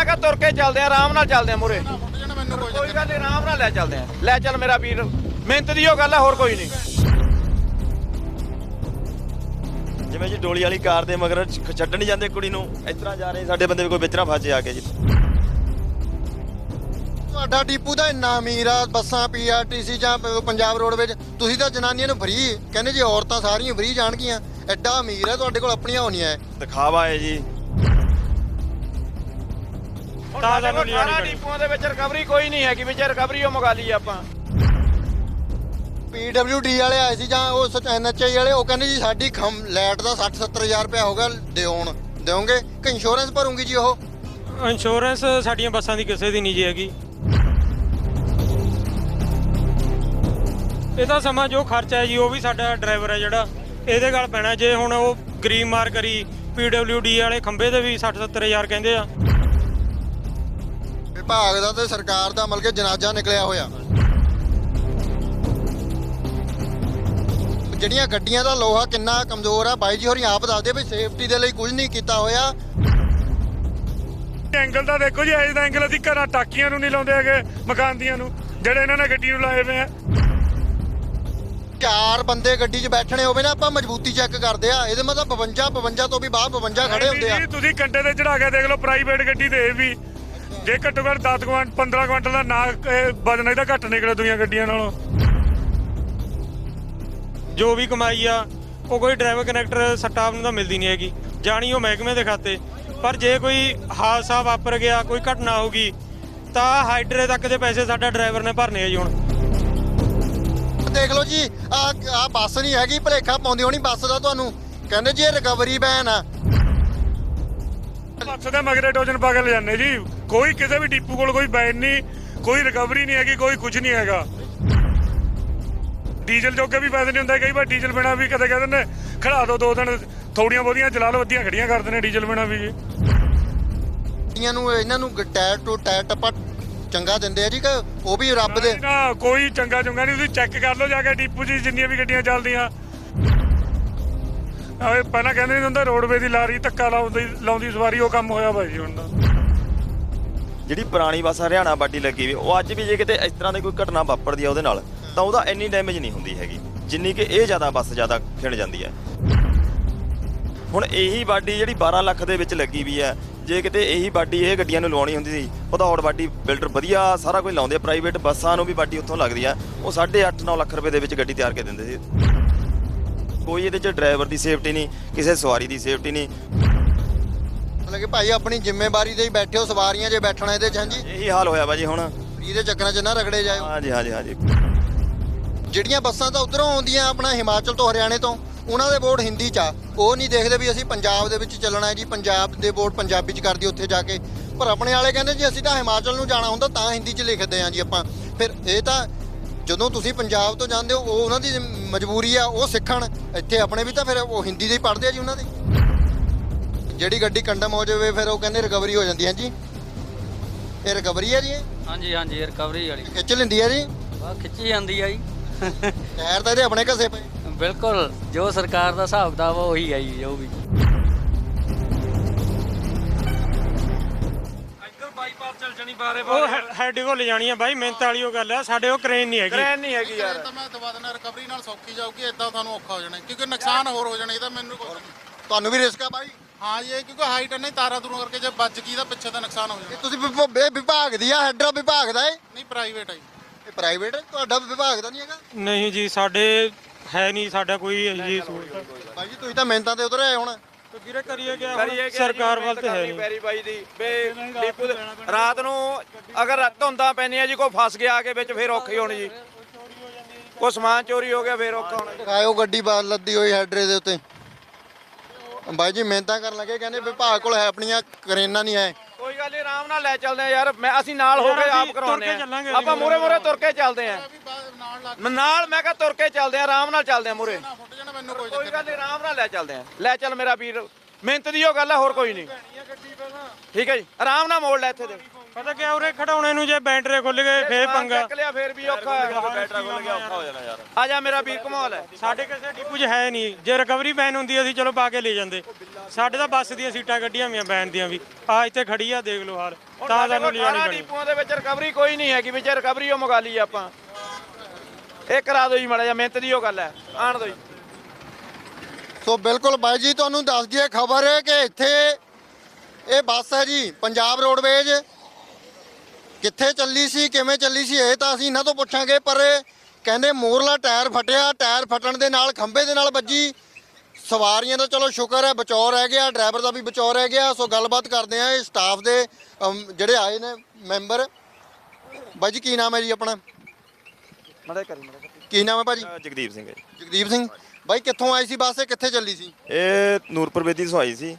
ਮੈਂ ਕਿਹਾ ਤੁਰ ਕੇ ਚੱਲਦੇ ਆ ਆਰਾਮ ਨਾਲ ਚੱਲਦੇ ਆ ਮੁਰੇ ਕੋਈ ਗੱਲ ਨੀ ਆਰਾਮ ਨਾਲ ਲੈ ਚੱਲਦੇ ਆ। ਲੈ ਚੱਲ ਮੇਰਾ ਵੀਰ ਮਿਹਨਤ ਦੀ ਉਹ ਗੱਲ ਹੈ ਹੋਰ ਕੋਈ ਨਹੀਂ ਜਿਵੇਂ ਜੀ ਡੋਲੀ ਵਾਲੀ ਕਾਰ ਦੇ ਮਗਰ ਛ- ਛੱਡਣ ਨਹੀਂ ਜਾਂਦੇ ਕੁੜੀ ਨੂੰ ਇਸ ਤਰ੍ਹਾਂ ਜਾ ਰਹੇ ਸਾਡੇ ਬੰਦੇ ਵੀ ਕੋਈ ਵਿਚਰਾ ਫਾਜੇ ਆ ਕੇ ਜੀ। ਤੁਹਾਡਾ ਡੀਪੂ ਦਾ ਇੰਨਾ ਅਮੀਰ ਆ ਬੱਸਾਂ ਪੀਆਰਟੀਸੀ ਜਾਂ ਪ- ਪੰਜਾਬ ਰੋਡਵੇਜ ਤੁਸੀਂ ਤਾਂ ਜਨਾਨੀਆਂ ਨੂੰ ਫਰੀ ਕਹਿੰਦੇ ਜੀ ਔਰਤਾਂ ਸਾਰੀਆਂ ਫਰੀ ਜਾਣਗੀਆਂ ਐਡਾ ਅਮੀਰ ਆ ਤੁਹਾਡੇ ਕੋਲ ਆਪਣੀਆਂ ਹੋਣੀਆਂ। ਹੈ ਦਿਖਾਵਾ ਹੈ ਜੀ। ਤਾਂ ਸਾਨੂੰ ਲਿਆਣੀ ਡੀਪੂਆਂ ਦੇ ਵਿੱਚ ਰਿਕਵਰੀ ਕੋਈ ਨਹੀਂ ਹੈਗੀ ਵਿੱਚ ਰਿਕਵਰੀ ਉਹ ਮੰਗਾ ਲਈ ਆਪਾਂ। ਪੀਡਬਲਯੂਡੀ ਵਾਲੇ ਆਏ ਸੀ ਜਾਂ ਉਹ ਸਚ ਐਨਐਚਆਈ ਵਾਲੇ ਉਹ ਕਹਿੰਦੇ ਜੀ ਸਾਡੀ ਖਮ ਲੈਟ ਦਾ 60 70000 ਰੁਪਇਆ ਹੋਗਾ ਦਿਓਣ। ਦਿਓਗੇ? ਕਿ ਇੰਸ਼ੋਰੈਂਸ ਭਰੂਗੀ ਜੀ ਉਹ? ਇੰਸ਼ੋਰੈਂਸ ਸਾਡੀਆਂ ਬੱਸਾਂ ਦੀ ਕਿਸੇ ਦੀ ਨਹੀਂ ਜੀ ਹੈਗੀ। ਇਹਦਾ ਸਮਾਂ ਜੋ ਖਰਚਾ ਹੈ ਜੀ ਉਹ ਵੀ ਸਾਡਾ ਡਰਾਈਵਰ ਹੈ ਜਿਹੜਾ। ਇਹਦੇ ਗੱਲ ਪੈਣਾ ਜੇ ਹੁਣ ਉਹ ਗਰੀਬ ਮਾਰ ਕਰੀ ਪੀਡਬਲਯੂਡੀ ਵਾਲੇ ਖੰਬੇ ਦੇ ਵੀ 60 70000 ਕਹਿੰਦੇ ਆ। ਵਿਭਾਗ ਦਾ ਤੇ ਸਰਕਾਰ ਦਾ ਮਤਲਬ ਕਿ ਜਨਾਜ਼ਾ ਨਿਕਲਿਆ ਹੋਇਆ। ਜਿਹੜੀਆਂ ਗੱਡੀਆਂ ਦਾ ਲੋਹਾ ਕਿੰਨਾ ਕਮਜ਼ੋਰ ਆ ਬਾਈ ਜੀ ਹੋਰੀ ਆਪ ਦੱਸਦੇ ਵੀ ਸੇਫਟੀ ਦੇ ਲਈ ਕੁਝ ਨਹੀਂ ਕੀਤਾ ਹੋਇਆ। ਐਂਗਲ ਤਾਂ ਦੇਖੋ ਜੀ ਐਜ ਦਾ ਐਂਗਲ ਅਸੀਂ ਘਰਾਂ ਟਾਕੀਆਂ ਨੂੰ ਨਹੀਂ ਲਾਉਂਦੇ ਹੈਗੇ ਮਕਾਨ ਦੀਆਂ ਨੂੰ ਜਿਹੜੇ ਇਹਨਾਂ ਨੇ ਗੱਡੀ ਨੂੰ ਲਾਏ ਹੋਏ ਆ। ਚਾਰ ਬੰਦੇ ਗੱਡੀ 'ਚ ਬੈਠਣੇ ਹੋਵੇ ਨਾ ਆਪਾਂ ਮਜ਼ਬੂਤੀ ਚੈੱਕ ਕਰਦੇ ਆ। ਇਹਦੇ ਮਤਲਬ 52 52 ਤੋਂ ਵੀ ਬਾਹਰ 52 ਖੜੇ ਹੁੰਦੇ ਆ। ਤੁਸੀਂ ਕੰਡੇ ਤੇ ਚੜਾ ਕੇ ਦੇਖ ਲਓ ਪ੍ਰਾਈਵੇਟ ਗੱਡੀ ਤੇ ਇਹ ਵੀ। ਜੇ ਘੱਟੋ ਘੱਟ 10 ਕੁਆਂਟ 15 ਕੁਆਂਟਲ ਦਾ ਨਾ ਵਜਨ ਇਹਦਾ ਘੱਟ ਨਿਕਲੇ ਦੁਨੀਆਂ ਗੱਡੀਆਂ ਨਾਲੋਂ। ਜੋ ਵੀ ਕਮਾਈ ਆ ਉਹ ਕੋਈ ਡਰਾਈਵਰ ਕਨੈਕਟਰ ਸਟਾਫ ਨੂੰ ਤਾਂ ਮਿਲਦੀ ਨਹੀਂ ਹੈਗੀ। ਜਾਣੀ ਉਹ ਮਹਿਕਮੇ ਦੇ ਖਾਤੇ। ਪਰ ਜੇ ਕੋਈ ਹਾਦਸਾ ਵਾਪਰ ਗਿਆ ਕੋਈ ਘਟਨਾ ਹੋ ਗਈ ਤਾਂ ਹਾਈਡਰੇ ਤੱਕ ਦੇ ਪੈਸੇ ਸਾਡਾ ਡਰਾਈਵਰ ਨੇ ਭਰਨੇ ਆ ਜੀ ਹੁਣ। ਦੇਖ ਲਓ ਜੀ ਆ ਆ ਬੱਸ ਨਹੀਂ ਹੈਗੀ ਭਲੇਖਾ ਪਾਉਂਦੀ ਹੋਣੀ ਬੱਸ ਦਾ ਤੁਹਾਨੂੰ। ਕਹਿੰਦੇ ਜੀ ਇਹ ਰਿਕਵਰੀ ਵੈਨ ਆ। ਬੱਸ ਦੇ ਮਗਰੇ ਟੋਜਨ ਪਾ ਕੇ ਲੈ ਜਾਂਦੇ ਜੀ। ਕੋਈ ਕਿਸੇ ਵੀ ਡਿਪੂ ਕੋਲ ਕੋਈ ਬੈਨ ਨਹੀਂ ਕੋਈ ਰਿਕਵਰੀ ਨਹੀਂ ਹੈਗੀ ਕੋਈ ਕੁਝ ਨਹੀਂ ਹੈਗਾ। ਡੀਜ਼ਲ ਜੋਗੇ ਵੀ ਪੈਸੇ ਨਹੀਂ ਹੁੰਦੇ ਕਈ ਵਾਰ ਡੀਜ਼ਲ ਬਿਨਾ ਵੀ ਕਦੇ ਕਹਿੰਦੇ ਨੇ ਖੜਾ ਦੋ ਦੋ ਦਿਨ ਥੋੜੀਆਂ ਬਹੁਤੀਆਂ ਚਲਾ ਲਓ ਅੱਧੀਆਂ ਖੜੀਆਂ ਕਰਦੇ ਨੇ ਡੀਜ਼ਲ ਬਿਨਾ ਵੀ ਜੀ। ਗੱਡੀਆਂ ਨੂੰ ਇਹਨਾਂ ਨੂੰ ਟਾਇਰ ਟੂ ਟਾਇਰ ਟੱਪਾ ਚੰਗਾ ਦਿੰਦੇ ਆ ਜੀ ਕਿ ਉਹ ਵੀ ਰੱਬ ਦੇ? ਨਾ ਕੋਈ ਚੰਗਾ ਚੰਗਾ ਨਹੀਂ ਤੁਸੀਂ ਚੈੱਕ ਕਰ ਲਓ ਜਾ ਕੇ ਡਿਪੂ 'ਚ ਜਿੰਨੀਆਂ ਵੀ ਗੱਡੀਆਂ ਚੱਲਦੀਆਂ। ਆਏ ਪਹਿਲਾਂ ਕਹਿੰਦੇ ਨਹੀਂ ਹੁੰਦਾ, ਰੋਡਵੇ ਦੀ ਲਾਰੀ, ਧੱਕਾ ਲਾਉਂਦੀ ਲਾਉਂਦੀ ਸਵਾਰੀ, ਉਹ ਕੰਮ ਹੋਇਆ ਬਾਈ ਜੀ ਹੁਣ ਦਾ ਜਿਹੜੀ ਪੁਰਾਣੀ ਬੱਸ ਹਰਿਆਣਾ ਬਾਡੀ ਲੱਗੀ ਵੀ ਉਹ ਅੱਜ ਵੀ ਜੇ ਕਿਤੇ ਇਸ ਤਰ੍ਹਾਂ ਦੀ ਕੋਈ ਘਟਨਾ ਵਾਪਰਦੀ ਆ ਉਹਦੇ ਨਾਲ, ਤਾਂ ਉਹਦਾ ਇੰਨੀ ਡੈਮੇਜ ਨਹੀਂ ਹੁੰਦੀ ਹੈਗੀ, ਜਿੰਨੀ ਕਿ ਇਹ ਜ਼ਿਆਦਾ ਬੱਸ ਜ਼ਿਆਦਾ ਖਿੰਡ ਜਾਂਦੀ ਹੈ। ਹੁਣ ਇਹੀ ਬਾਡੀ ਜਿਹੜੀ 12 ਲੱਖ ਦੇ ਵਿੱਚ ਲੱਗੀ ਵੀ ਹੈ, ਜੇ ਕਿਤੇ ਇਹੀ ਬਾਡੀ ਇਹ ਗੱਡੀਆਂ ਨੂੰ ਲਵਾਉਣੀ ਹੁੰਦੀ ਸੀ, ਭਦੌੜ ਬਾਡੀ ਬਿਲਡਰ ਵਧੀਆ ਸਾਰਾ ਕੁਝ ਲਾਉਂਦੇ ਪ੍ਰਾਈਵੇਟ ਬੱਸਾਂ ਨੂੰ ਵੀ ਬਾਡੀ ਉੱਥੋਂ ਲੱਗਦੀ ਆ, ਉਹ 8.5 9 ਲੱਖ ਰੁਪਏ ਦੇ ਵਿੱਚ ਗੱਡੀ ਤਿਆਰ ਕੇ ਦਿੰਦੇ ਸੀ। ਕੋਈ ਇਹਦੇ 'ਚ ਡਰਾਈਵਰ ਦੀ ਸੇਫਟੀ ਨਹੀਂ ਕਿਸੇ ਸਵਾਰੀ ਦੀ ਸੇਫਟੀ ਨਹੀਂ। ਮਤਲਬ ਕਿ ਭਾਈ ਆਪਣੀ ਜ਼ਿੰਮੇਵਾਰੀ ਤੇ ਹੀ ਬੈਠੇ ਹੋ ਸਵਾਰੀਆਂ ਜੇ ਬੈਠਣਾ ਇਹਦੇ ਚ ਹਾਂਜੀ? ਇਹੀ ਹਾਲ ਹੋਇਆ ਵਾ ਜੀ ਹੁਣ। ਫਰੀ ਦੇ ਚੱਕਰਾਂ 'ਚ ਨਾ ਰਗੜੇ ਜਾਇਓ ਹਾਂਜੀ ਹਾਂਜੀ ਹਾਂਜੀ। ਜਿਹੜੀਆਂ ਬੱਸਾਂ ਤਾਂ ਉਧਰੋਂ ਆਉਂਦੀਆਂ ਆਪਣਾ ਹਿਮਾਚਲ ਤੋਂ ਹਰਿਆਣੇ ਤੋਂ ਉਹਨਾਂ ਦੇ ਬੋਰਡ ਹਿੰਦੀ 'ਚ ਆ। ਉਹ ਨਹੀਂ ਦੇਖਦੇ ਵੀ ਅਸੀਂ ਪੰਜਾਬ ਦੇ ਵਿੱਚ ਚੱਲਣਾ ਹੈ ਜੀ ਪੰਜਾਬ ਦੇ ਬੋਰਡ ਪੰਜਾਬੀ 'ਚ ਕਰਦੀ ਉੱਥੇ ਜਾ ਕੇ। ਪਰ ਆਪਣੇ ਵਾਲੇ ਕਹਿੰਦੇ ਜੀ ਅਸੀਂ ਤਾਂ ਹਿਮਾਚਲ ਨੂੰ ਜਾਣਾ ਹੁੰਦਾ ਤਾਂ ਹਿੰਦੀ 'ਚ ਲਿਖਦੇ ਆ ਜੀ ਆਪਾਂ। ਫਿਰ ਇਹ ਤਾਂ ਜਦੋਂ ਤੁਸੀਂ ਪੰਜਾਬ ਤੋਂ ਜਾਂਦੇ ਹੋ ਉਹ ਉਹਨਾਂ ਦੀ ਮਜਬੂਰੀ ਆ ਉਹ ਸਿੱਖਣ। ਇੱਥੇ ਆਪਣੇ ਵੀ ਤਾਂ ਫਿਰ ਉਹ ਹਿੰਦੀ ਦੇ ਹੀ ਪੜ੍ਹਦੇ ਆ ਜੀ ਉਹਨਾਂ ਦੀ। ਜਿਹੜੀ ਗੱਡੀ ਕੰਡਮ ਹੋ ਜਾਵੇ ਫਿਰ ਉਹ ਕਹਿੰਦੇ ਰਿਕਵਰੀ ਹੋ ਜਾਂਦੀ ਹੈ ਜੀ। ਇਹ ਰਿਕਵਰੀ ਹੈ ਜੀ? ਹਾਂਜੀ ਹਾਂਜੀ ਰਿਕਵਰੀ ਵਾਲੀ। ਖਿੱਚ ਲੈਂਦੀ ਹੈ ਜੀ? ਬਾ ਖਿੱਚੀ ਜਾਂਦੀ ਆ ਜੀ। ਟਾਇਰ ਤਾਂ ਇਹਦੇ ਆਪਣੇ ਘਸੇ ਪਏ। ਬਿਲਕੁਲ ਜੋ ਸਰਕਾਰ ਦਾ ਹਿਸਾਬ ਦਾ ਵਾ ਉਹੀ ਆ ਜੀ ਜੋ ਵੀ। ਬਾਰੇ ਹੈਡ ਕੋ ਲੈ ਜਾਣੀ ਆ ਬਾਈ ਮਿਹਨਤ ਵਾਲੀ ਉਹ ਗੱਲ ਆ ਸਾਡੇ ਉਹ ਕ੍ਰੇਨ ਨਹੀਂ ਹੈਗੀ। ਟ੍ਰੇਨ ਨਹੀਂ ਹੈਗੀ ਯਾਰ। ਤਾਂ ਮੈਂ ਦਵਾ ਦੇਣਾ ਰਿਕਵਰੀ ਨਾਲ ਸੌਖੀ ਜਾਊਗੀ ਇਦਾਂ ਤੁਹਾਨੂੰ ਔਖਾ ਹੋ ਜਾਣਾ। ਕਿਉਂਕਿ ਨੁਕਸਾਨ ਹੋਰ ਹੋ ਜਾਣਾ ਇਹਦਾ ਮੈਨੂੰ ਕੋਈ ਤੁਹਾਨੂੰ ਵੀ ਰਿਸਕ ਆ ਬਾਈ। ਹਾਂ ਜੀ ਇਹ ਕਿਉਂਕਿ ਹਾਈਟ ਨਹੀਂ ਤਾਰਾਂ ਤੁਰਾਂ ਕਰਕੇ ਜੇ ਵੱਜ ਗਈ ਤਾਂ ਪਿੱਛੇ ਤਾਂ ਨੁਕਸਾਨ ਹੋ ਇਹ ਜਾਣਾ ਤੁਸੀਂ ਵਿਭ- ਇਹ ਵਿਭਾਗ ਦੀ ਆ ਹੈਡਰ ਵਿਭਾਗ ਦਾ ਏ ਨਹੀਂ ਪ੍ਰਾਈਵੇਟ ਹੈ ਜੀ। ਇਹ ਪ੍ਰਾਈਵੇਟ ਤੁਹਾਡਾ ਵਿਭਾਗ ਦਾ ਨਹੀਂ ਹੈਗਾ? ਨਹੀਂ ਜੀ ਸਾਡੇ ਹੈ ਨਹੀਂ ਸਾਡਾ ਕੋਈ ਜੀ ਸਹੂਲਤ। ਬਾਈ ਜੀ ਤੁਸੀਂ ਤਾਂ ਮਿਹਨਤਾਂ ਤੇ ਉਤਰੇ ਆਏ ਹੁਣ। ਵੀਰੇ ਕਰੀਏ ਕਿਆ ਕਰੀਏ ਹੁਣ? ਕਿ ਸਰਕਾਰ ਵੱਲ ਤੇ ਹੈ ਨਹੀਂ ਪੈਰੀ ਬਾਈ ਦੀ। ਬੇ ਡੀਪੂ ਦੇ- ਰਾਤ ਨੂੰ ਅਗਰ ਧੁੰਦਾਂ ਪੈਣੀਆਂ ਜੀ ਕੋਈ ਫਸ ਗਿਆ ਆ ਕੇ ਵਿੱਚ ਫੇਰ ਔਖੀ ਹੋਣੀ ਜੀ। ਕੋਈ ਸਮਾਨ ਚੋਰੀ ਹੋ ਗਿਆ ਫੇਰ ਔਖਾ ਹੋਣਾ ਜੀ। ਦਿਖਾਇਓ ਗੱਡੀ ਬਾਹਰ ਲੱਦੀ ਹੋਈ ਹੈਡਰੇ ਦੇ ਉੱਤੇ। ਬਾਈ ਜੀ ਮਿਹਨਤਾਂ ਕਰਨ ਲੱਗੇ ਕਹਿੰਦੇ ਵਿਭਾਗ ਕੋਲ ਹੈ ਆਪਣੀਆਂ ਕਰੇਨਾਂ ਨਹੀਂ ਹੈ। ਕੋਈ ਗੱਲ ਨਹੀਂ ਆਰਾਮ ਨਾਲ ਲੈ ਚੱਲਦੇ ਆ ਯਾਰ। ਮੈਂ ਅਸੀਂ ਨਾਲ ਹੋ ਕੇ ਯਾਰ ਆਪ ਅਸੀਂ ਕਰਾਉਨੇ ਤੁਰ ਕੇ ਚੱਲਾਂਗੇ ਆ ਆਪਾਂ ਮੂਰੇ ਮੂਰੇ ਤੁਰ ਕੇ ਚੱਲਦੇ ਆ। ਨਾਲ ਮੈਂ ਨਾਲ ਮੈਂ ਕਿਹਾ ਤੁਰ ਕੇ ਚੱਲਦੇ ਆ ਆਰਾਮ ਨਾਲ ਚੱਲਦੇ ਆ ਮੂਰੇ ਕੋਈ ਕੋਈ ਗੱਲ ਨਹੀਂ। ਆਰਾਮ ਨਾਲ ਲੈ ਚੱਲਦੇ ਆ। ਲੈ ਚੱਲ ਮੇਰਾ ਵੀਰ। ਮਿਹਨਤ ਦੀ ਉਹ ਗੱਲ ਹੈ ਹੋਰ ਕੋਈ ਨਹੀਂ। ਠੀਕ ਹੈ ਜੀ ਆਰਾਮ ਨਾਲ ਮੋੜ ਲੈ ਇੱਥੇ ਦੇ। ਪਤਾ ਕਿ ਉਰੇ ਖੜਾਉਣੇ ਨੂੰ ਜੇ ਬੈਂਟਰੇ ਖੁੱਲ ਗਏ ਫੇਰ ਪੰਗਾ। ਚੱਕ ਲਿਆ ਫੇਰ ਵੀ ਔਖਾ ਹੈ। ਬੈਟਰਾ ਖੁੱਲ ਗਿਆ ਔਖਾ ਹੋ ਜਾਣਾ ਯਾਰ। ਆ ਜਾ ਮੇਰਾ ਵੀਰ ਕਮਾਲ ਹੈ ਸਾਡੇ ਕਿਸੇ ਡਿਪੂ 'ਚ ਹੈ ਨਹੀਂ। ਜੇ ਰਿਕਵਰੀ ਵੈਨ ਹੁੰਦੀ ਅਸੀਂ ਚਲੋ ਪਾ ਕੇ ਲੈ ਜਾਂਦੇ। ਸਾਡੇ ਤਾਂ ਬੱਸ ਦੀਆਂ ਸੀਟਾਂ ਕੱਢੀਆਂ ਹੋਈਆਂ ਵੈਨ ਦੀਆਂ ਵੀ। ਆ ਇੱਥੇ ਖੜੀ ਆ ਦੇਖ ਲਓ ਹਾਲ। ਤਾਂ ਸਾਨੂੰ ਲਿਜਾਣੀ ਪੈਣੀ। ਡਿਪੂਆਂ ਦੇ ਵਿੱਚ ਰਿਕਵਰੀ ਕੋਈ ਨਹੀਂ ਹੈਗੀ ਵਿੱਚ ਰਿਕਵਰੀ ਉਹ ਮੰਗਾ ਲਈ ਆਪਾਂ। ਇਹ ਕਰਾ ਦਿਓ ਜੀ ਮਾੜਾ ਜਿਹਾ ਮਿਹਨਤ ਦੀ ਉਹ ਗੱਲ ਹੈ। ਆਣ ਦਿਓ ਜੀ। ਸੋ ਬਿਲਕੁਲ ਬਾਈ ਜੀ ਤੁਹਾਨੂੰ ਦੱਸ ਦਈਏ ਖਬਰ ਹੈ ਕਿ ਇੱਥੇ ਇਹ ਬੱਸ ਹੈ ਜੀ ਪੰਜਾਬ ਰੋਡਵੇਜ। ਕਿੱਥੇ ਚੱਲੀ ਸੀ ਕਿਵੇਂ ਚੱਲੀ ਸੀ ਇਹ ਤਾਂ ਅਸੀਂ ਇਹਨਾਂ ਤੋਂ ਪੁੱਛਾਂਗੇ ਪਰ ਕਹਿੰਦੇ ਮੋਰਲਾ ਟਾਇਰ ਫਟਿਆ ਟਾਇਰ ਫਟਣ ਦੇ ਨਾਲ ਖੰਭੇ ਦੇ ਨਾਲ ਵੱਜੀ। ਸਵਾਰੀਆਂ ਦਾ ਚਲੋ ਸ਼ੁਕਰ ਹੈ ਬਚਾਅ ਰਹਿ ਗਿਆ ਡਰਾਈਵਰ ਦਾ ਵੀ ਬਚਾਅ ਰਹਿ ਗਿਆ ਸੋ ਗੱਲਬਾਤ ਕਰਦੇ ਆ ਇਹ ਸਟਾਫ ਦੇ ਜਿਹੜੇ ਆਏ ਨੇ ਮੈਂਬਰ ਬਾਈ ਜੀ ਕੀ ਨਾਮ ਹੈ ਜੀ ਆਪਣਾ? ਮਾੜਾ ਕਰੀ ਮਾੜਾ ਕੀ ਨਾਮ ਹੈ ਭਾਜੀ? ਜਗਦੀਪ ਸਿੰਘ ਹੈ ਜੀ। ਜਗਦੀਪ ਸਿੰਘ। ਬਾਈ ਕਿੱਥੋਂ ਆਈ ਸੀ ਬੱਸ ਇਹ ਕਿੱਥੇ ਚੱਲੀ ਸੀ? ਇਹ ਨੂਰਪੁਰ ਬੇਦੀ ਤੋਂ ਆਈ ਸੀ।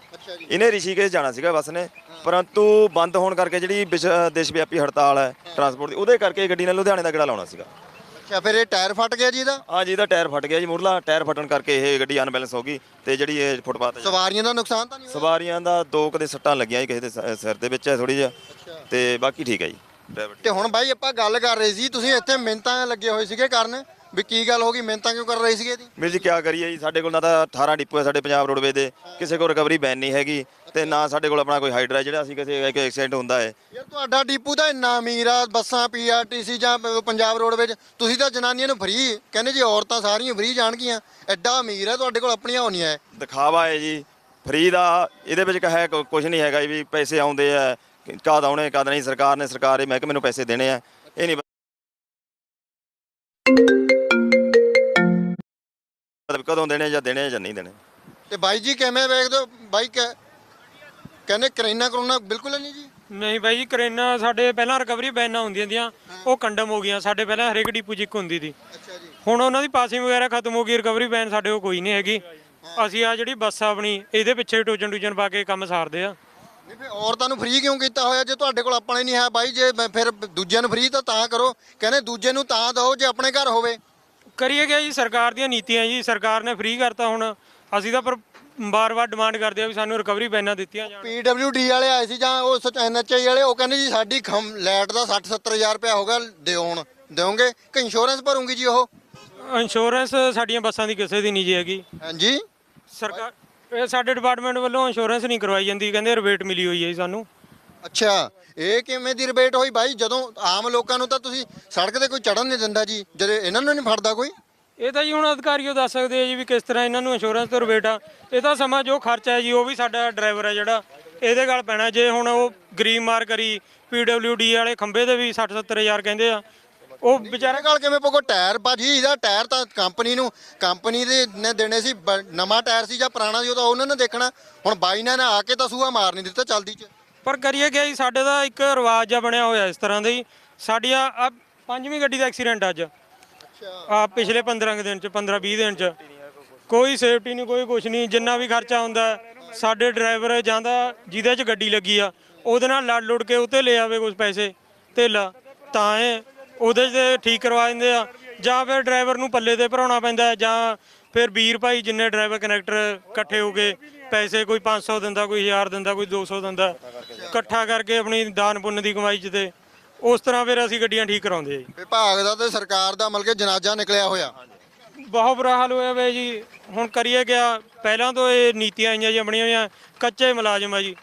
ਇਹਨੇ ਰਿਸ਼ੀਕੇਸ਼ ਜਾਣਾ ਸੀਗਾ ਬੱਸ ਨੇ ਪਰੰਤੂ ਬੰਦ ਹੋਣ ਕਰਕੇ ਜਿਹੜੀ ਵਿਸ਼- ਦੇਸ਼ ਵਿਆਪੀ ਹੜਤਾਲ ਹੈ ਟਰਾਂਸਪੋਰਟ ਦੀ ਉਹਦੇ ਕਰਕੇ ਗੱਡੀ ਨੇ ਲੁਧਿਆਣੇ ਦਾ ਗੇੜਾ ਲਾਉਣਾ ਸੀਗਾ। ਅੱਛਾ ਫਿਰ ਇਹ ਟਾਇਰ ਫਟ ਗਿਆ ਜੀ ਇਹਦਾ? ਹਾਂ ਜੀ ਇਹਦਾ ਟਾਇਰ ਫਟ ਗਿਆ ਜੀ ਮੁਰਲਾ ਟਾਇਰ ਫਟਣ ਕਰਕੇ ਇਹ ਗੱਡੀ ਅਨਬੈਲੈਂਸ ਹੋ ਗਈ ਤੇ ਜਿਹੜੀ ਇਹ ਫੁੱਟਪਾਥ ਤੇ ਸਵਾਰੀਆਂ ਦਾ ਨੁਕਸਾਨ ਤਾਂ ਨਹੀਂ ਹੋਇਆ? ਸਵਾਰੀਆਂ ਦਾ ਦੋ ਕਦੇ ਸੱਟਾਂ ਲੱਗੀਆਂ ਜੀ ਕਿਸੇ ਦੇ ਸ- ਸਿਰ ਦੇ ਵਿੱਚ ਹੈ ਥੋੜੀ ਜਿਹਾ। ਤੇ ਬਾਕੀ ਠੀਕ ਹੈ ਜੀ ਡਰਾਈਵਰ ਤੇ ਹੁਣ ਬਾਈ ਆਪਾਂ ਗੱਲ ਕਰ ਰਹੇ ਸੀ ਤੁਸੀਂ ਇੱਥੇ ਮਿੰਤਾਂ ਲੱਗੇ ਹੋਏ ਸੀਗੇ ਕਰਨ। ਵੀ ਕੀ ਗੱਲ ਹੋ ਗਈ? ਮਿੰਤਾਂ ਕਿਉਂ ਕਰ ਰਹੇ ਸੀਗੇ ਜੀ ਵੀਰ ਜੀ ਕੀ ਕਰੀਏ ਜੀ? ਸਾਡੇ ਕੋਲ ਨਾ ਤਾਂ 18 ਡਿਪੂ ਹੈ ਸਾਡੇ ਪੰਜਾਬ ਰੋਡਵੇ ਦੇ। ਕਿਸੇ ਕੋਲ ਰਿਕਵਰੀ ਵੈਨ ਨਹੀਂ ਹੈਗੀ ਤੇ ਨਾ ਸਾਡੇ ਕੋਲ ਆਪਣਾ ਕੋਈ ਹਾਈਡਰਾ ਜਿਹੜਾ ਅਸੀਂ ਕਿਸੇ ਇੱਕ ਐਕਸੀਡੈਂਟ ਹੁੰਦਾ ਹੈ। ਯਾਰ ਤੁਹਾਡਾ ਡੀਪੂ ਤਾਂ ਇੰਨਾ ਅਮੀਰ ਆ ਬੱਸਾਂ ਪੀਆਰਟੀਸੀ ਜਾਂ ਪੰਜਾਬ ਰੋਡਵੇਜ ਤੁਸੀਂ ਤਾਂ ਜਨਾਨੀਆਂ ਨੂੰ ਫ੍ਰੀ ਕਹਿੰਦੇ ਜੀ ਔਰਤਾਂ ਸਾਰੀਆਂ ਫ੍ਰੀ ਜਾਣਗੀਆਂ। ਐਡਾ ਅਮੀਰ ਆ ਤੁਹਾਡੇ ਕੋਲ ਆਪਣੀਆਂ ਹੋਣੀਆਂ ਹੈ। ਦਿਖਾਵਾ ਹੈ ਜੀ। ਫਰੀ ਦਾ ਇਹਦੇ ਵਿੱਚ ਕਹੇ ਕੁਝ ਨਹੀਂ ਹੈਗਾ ਵੀ ਪੈਸੇ ਆਉਂਦੇ ਆ ਕਦ ਆਉਣੇ ਕਦ ਨਹੀਂ ਸਰਕਾਰ ਨੇ ਸਰਕਾਰ ਇਹ ਮਹਿਕਮੇ ਨੂੰ ਪੈਸੇ ਦੇਣੇ ਆ। ਇਹ ਨਹੀਂ ਪਤਾ ਵੀ ਕਦੋਂ ਦੇਣੇ ਜਾਂ ਦੇਣੇ ਜਾਂ ਨਹੀਂ ਦੇਣੇ। ਤੇ ਬਾਈ ਜੀ ਕਿਵੇਂ ਵੇਖਦੇ ਹੋ? ਬਾਈ ਕਹਿ- ਕਹਿੰਦੇ ਕਰੇਨਾ ਕਰੋਨਾ ਬਿਲਕੁਲ ਨਹੀਂ ਜੀ। ਨਹੀਂ ਬਾਈ ਜੀ ਕਰੇਨਾ ਸਾਡੇ ਪਹਿਲਾਂ ਰਿਕਵਰੀ ਵੈਨਾਂ ਹੁੰਦੀਆਂ ਦੀਆਂ ਉਹ ਕੰਡਮ ਹੋ ਗਈਆਂ। ਸਾਡੇ ਪਹਿਲਾਂ ਹਰੇਕ ਡਿਪੂ 'ਚ ਇੱਕ ਹੁੰਦੀ ਸੀ ਅੱਛਾ ਜੀ। ਹੁਣ ਉਹਨਾਂ ਦੀ ਪਾਸਿੰਗ ਵਗੈਰਾ ਖਤਮ ਹੋ ਗਈ ਰਿਕਵਰੀ ਵੈਨ ਸਾਡੇ ਕੋਲ ਕੋਈ ਨਹੀਂ ਹੈਗੀ। ਅਸੀਂ ਆ ਜਿਹੜੀ ਬੱਸ ਆ ਆਪਣੀ ਇਹਦੇ ਪਿੱਛੇ ਟੋਜਨ ਟੂਜਨ ਪਾ ਕੇ ਕੰਮ ਸਾਰਦੇ ਆ। ਨਹੀਂ ਫਿਰ ਔਰਤਾਂ ਨੂੰ ਫ੍ਰੀ ਕਿਉਂ ਕੀਤਾ ਹੋਇਆ? ਜੇ ਤੁਹਾਡੇ ਕੋਲ ਆਪਣੇ ਨਹੀਂ ਹੈ ਬਾਈ ਜੇ ਫਿਰ ਦੂਜਿਆਂ ਨੂੰ ਫ੍ਰੀ ਤਾਂ ਤਾਂ ਕਰੋ। ਕਹਿੰਦੇ ਦੂਜੇ ਨੂੰ ਤਾਂ ਦਿਓ ਜੇ ਆਪਣੇ ਘਰ ਹੋਵੇ। ਕਰੀਏ ਗਿਆ ਜੀ? ਸਰਕਾਰ ਦੀਆਂ ਨੀਤੀਆਂ ਜੀ। ਸਰਕਾਰ ਨੇ ਫ੍ਰੀ ਕਰਤਾ ਹੁਣ। ਅਸੀਂ ਤਾਂ ਪਰ ਬਾਰ-ਬਾਰ ਡਿਮਾਂਡ ਕਰਦੇ ਆ ਵੀ ਸਾਨੂੰ ਰਿਕਵਰੀ ਵੈਨਾਂ ਦਿੱਤੀਆਂ ਜਾਣ। ਪੀਡਬਲਯੂਡੀ ਵਾਲੇ ਆਏ ਸੀ ਜਾਂ ਉਹ ਐਨਐਚਆਈ ਵਾਲੇ ਉਹ ਕਹਿੰਦੇ ਜੀ ਸਾਡੀ ਖਮ ਲਾਈਟ ਦਾ 60 70000 ਰੁਪਇਆ ਹੋ ਗਿਆ ਦਿਓ ਹੁਣ ਦਿਓਗੇ? ਕਿ ਇੰਸ਼ੋਰੈਂਸ ਭਰੂਗੀ ਜੀ ਉਹ? ਇੰਸ਼ੋਰੈਂਸ ਸਾਡੀਆਂ ਬੱਸਾਂ ਦੀ ਕਿਸੇ ਦੀ ਨਹੀਂ ਜੀ ਹੈਗੀ। ਹਾਂਜੀ? ਸਰਕਾਰ ਇਹ ਸਾਡੇ ਡਿਪਾਰਟਮੈਂਟ ਵੱਲੋਂ ਇੰਸ਼ੋਰੈਂਸ ਨਹੀਂ ਕਰਵਾਈ ਜਾਂਦੀ। ਕਹਿੰਦੇ ਰਿਬੇਟ ਮਿਲੀ ਹੋਈ ਹੈ ਜੀ ਸਾਨੂੰ। ਅੱਛਾ ਇਹ ਕਿਵੇਂ ਦੀ ਰਿਬੇਟ ਹੋਈ ਬਾਈ? ਜਦੋਂ ਆਮ ਲੋਕਾਂ ਨੂੰ ਤਾਂ ਤੁਸੀਂ ਸੜਕ ਤੇ ਕੋਈ ਚੜਨ ਨਹੀਂ ਦਿੰਦਾ ਜੀ ਜਦੋਂ ਇਹਨਾਂ ਨੂੰ ਨਹੀਂ ਫੜਦਾ ਕੋਈ? ਇਹ ਤਾਂ ਜੀ ਹੁਣ ਅਧਿਕਾਰੀਓ ਦੱਸ ਸਕਦੇ ਆ ਜੀ ਵੀ ਕਿਸ ਤਰ੍ਹਾਂ ਇਹਨਾਂ ਨੂੰ ਇੰਸ਼ੋਰੈਂਸ ਤੋਂ ਰਿਬੇਟ ਆ। ਇਹ ਤਾਂ ਸਮਾਂ ਜੋ ਖਰਚਾ ਹੈ ਜੀ ਉਹ ਵੀ ਸਾਡਾ ਡਰਾਈਵਰ ਹੈ ਜਿਹੜਾ। ਇਹਦੇ ਗੱਲ ਪੈਣਾ ਜੇ ਹੁਣ ਉਹ ਗਰੀਬ ਮਾਰ ਕਰੀ ਪੀਡਬਲਯੂਡੀ ਵਾਲੇ ਖੰਬੇ ਦੇ ਵੀ 60 70 ਹਜ਼ਾਰ ਕਹਿੰਦੇ ਆ ਉਹ ਵਿਚਾਰੇ ਨਾਲ ਕਿਵੇਂ ਪਗੋ? ਟਾਇਰ ਭਾਜੀ ਇਹਦਾ ਟਾਇਰ ਤਾਂ ਕੰਪਨੀ ਨੂੰ ਕੰਪਨੀ ਦੇ ਨੇ ਦੇਣੇ ਸੀ ਨਵਾਂ ਟਾਇਰ ਸੀ ਜਾਂ ਪੁਰਾਣਾ ਸੀ ਉਹ ਤਾਂ ਉਹਨਾਂ ਨੇ ਦੇਖਣਾ। ਹੁਣ ਬਾਈ ਨੇ ਨਾ ਆ ਕੇ ਤਾਂ ਸੂਆ ਮਾਰ ਨਹੀਂ ਦਿੱਤਾ ਚਲਦੀ ਚ। ਪਰ ਕਰੀਏ ਗਿਆ ਜੀ ਸਾਡੇ ਦਾ ਇੱਕ ਰਿਵਾਜ ਜਿਹਾ ਬਣਿਆ ਹੋਇਆ ਇਸ ਤਰ੍ਹਾਂ ਦਾ ਹੀ ਸਾਡੀ ਆ ਪੰਜਵੀਂ ਗੱਡੀ ਦਾ ਐਕਸੀਡੈਂਟ ਅੱਜ। ਆ ਪਿਛਲੇ 15 ਕੁ ਦਿਨ ਚ 15 20 ਦਿਨ ਚ। ਕੋਈ ਸੇਫਟੀ ਨਹੀਂ ਕੋਈ ਕੁਝ ਨਹੀਂ ਜਿੰਨਾ ਵੀ ਖਰਚਾ ਹੁੰਦਾ ਸਾਡੇ ਡਰਾਈਵਰ ਜਾਂਦਾ ਜਿਹਦੇ ਚ ਗੱਡੀ ਲੱਗੀ ਆ ਉਹਦੇ ਨਾਲ ਲੜ ਲੁੜ ਕੇ ਉੱਤੇ ਲੈ ਆਵੇ ਕੁਝ ਪੈਸੇ ਧੇਲਾ। ਤਾਂ ਇਹ ਉਹਦੇ 'ਚ ਤੇ ਠੀਕ ਕਰਵਾ ਦਿੰਦੇ ਆ। ਜਾਂ ਫਿਰ ਡਰਾਈਵਰ ਨੂੰ ਪੱਲੇ ਤੇ ਭਰਾਉਣਾ ਪੈਂਦਾ ਜਾਂ ਫਿਰ ਵੀਰ ਭਾਈ ਜਿੰਨੇ ਡਰਾਈਵਰ ਕਨੈਕਟਰ ਇਕੱਠੇ ਹੋ ਕੇ ਪੈਸੇ ਕੋਈ 500 ਦਿੰਦਾ ਕੋਈ 1000 ਦਿੰਦਾ ਕੋਈ 200 ਦਿੰਦਾ ਇਕੱਠਾ ਕਰਕੇ ਆਪਣੀ ਦਾਨ ਪੁੰਨ ਦੀ ਕਮਾਈ 'ਚ ਤੇ ਉਸ ਤਰ੍ਹਾਂ ਫਿਰ ਅਸੀਂ ਗੱਡੀਆਂ ਠੀਕ ਕਰਾਉਂਦੇ ਆ ਜੀ। ਵਿਭਾਗ ਦਾ ਤੇ ਸਰਕਾਰ ਦਾ ਮਤਲਬ ਕਿ ਜਨਾਜ਼ਾ ਨਿਕਲਿਆ ਹੋਇਆ। ਬਹੁਤ ਬੁਰਾ ਹਾਲ ਹੋਇਆ ਵੇ ਜੀ। ਹੁਣ ਕਰੀਏ ਗਿਆ ਪਹਿਲਾਂ ਤੋਂ ਇਹ ਨੀਤੀਆਂ ਆਈਆਂ ਜੀ ਬਣੀਆਂ ਹੋਈਆਂ ਕੱਚੇ ਮੁਲਾਜ਼ਮ ਆ ਜੀ।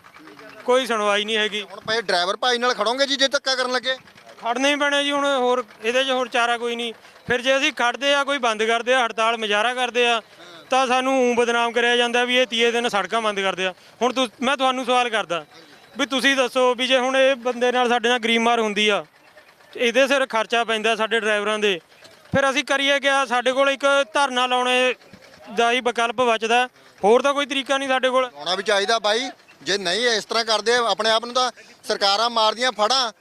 ਕੋਈ ਸੁਣਵਾਈ ਨਹੀਂ ਹੈਗੀ। ਹੁਣ ਪਏ ਡਰਾਈਵਰ ਭਾਈ ਨਾਲ ਖੜੋਗੇ ਜੀ ਜੇ ਧੱਕਾ ਕਰਨ ਲੱਗੇ? ਖੜਨੇ ਹੀ ਪੈਣੇ ਜੀ ਹੁਣ ਹੋਰ ਇਹਦੇ 'ਚ ਹੋਰ ਚਾਰਾ ਕੋਈ ਨਹੀਂ। ਫਿਰ ਜੇ ਅਸੀਂ ਖੜਦੇ ਆ, ਕੋਈ ਬੰਦ ਕਰਦੇ ਆ, ਹੜਤਾਲ ਮੁਜ਼ਾਹਰਾ ਕਰਦੇ ਆ, ਤਾਂ ਸਾਨੂੰ ਊਂ ਬਦਨਾਮ ਕਰਿਆ ਜਾਂਦਾ ਵੀ ਇਹ ਤੀਏ ਦਿਨ ਸੜਕਾਂ ਬੰਦ ਕਰਦੇ ਆ। ਹੁਣ ਤੁਸ- ਮੈਂ ਤੁਹਾਨੂੰ ਸਵਾਲ ਕਰਦਾ ਵੀ ਤੁਸੀਂ ਦੱਸੋ ਵੀ ਜੇ ਹੁਣ ਇਹ ਬੰਦੇ ਨਾਲ ਸਾਡੇ ਨਾਲ ਗਰੀਬ ਮਾਰ ਹੁੰਦੀ ਆ, ਇਹਦੇ ਸਿਰ ਖਰਚਾ ਪੈਂਦਾ ਸਾਡੇ ਡਰਾਈਵਰਾਂ ਦੇ। ਫਿਰ ਅਸੀਂ ਕਰੀਏ ਗਿਆ ਸਾਡੇ ਕੋਲ ਇੱਕ ਧਰਨਾ ਲਾਉਣੇ ਦਾ ਹੀ ਵਿਕਲਪ ਬਚਦਾ। ਹੋਰ ਤਾਂ ਕੋਈ ਤਰੀਕਾ ਨਹੀਂ ਸਾਡੇ ਕੋਲ। ਆਉਣਾ ਵੀ ਚਾਹੀਦਾ ਬਾਈ। ਜੇ ਨਹੀਂ ਇਸ ਤਰ੍ਹਾਂ ਕਰਦੇ, ਆਪਣੇ ਆਪ ਨੂੰ ਤਾਂ ਸਰਕਾਰਾਂ ਮਾਰਦੀਆਂ ਫੜਾਂ।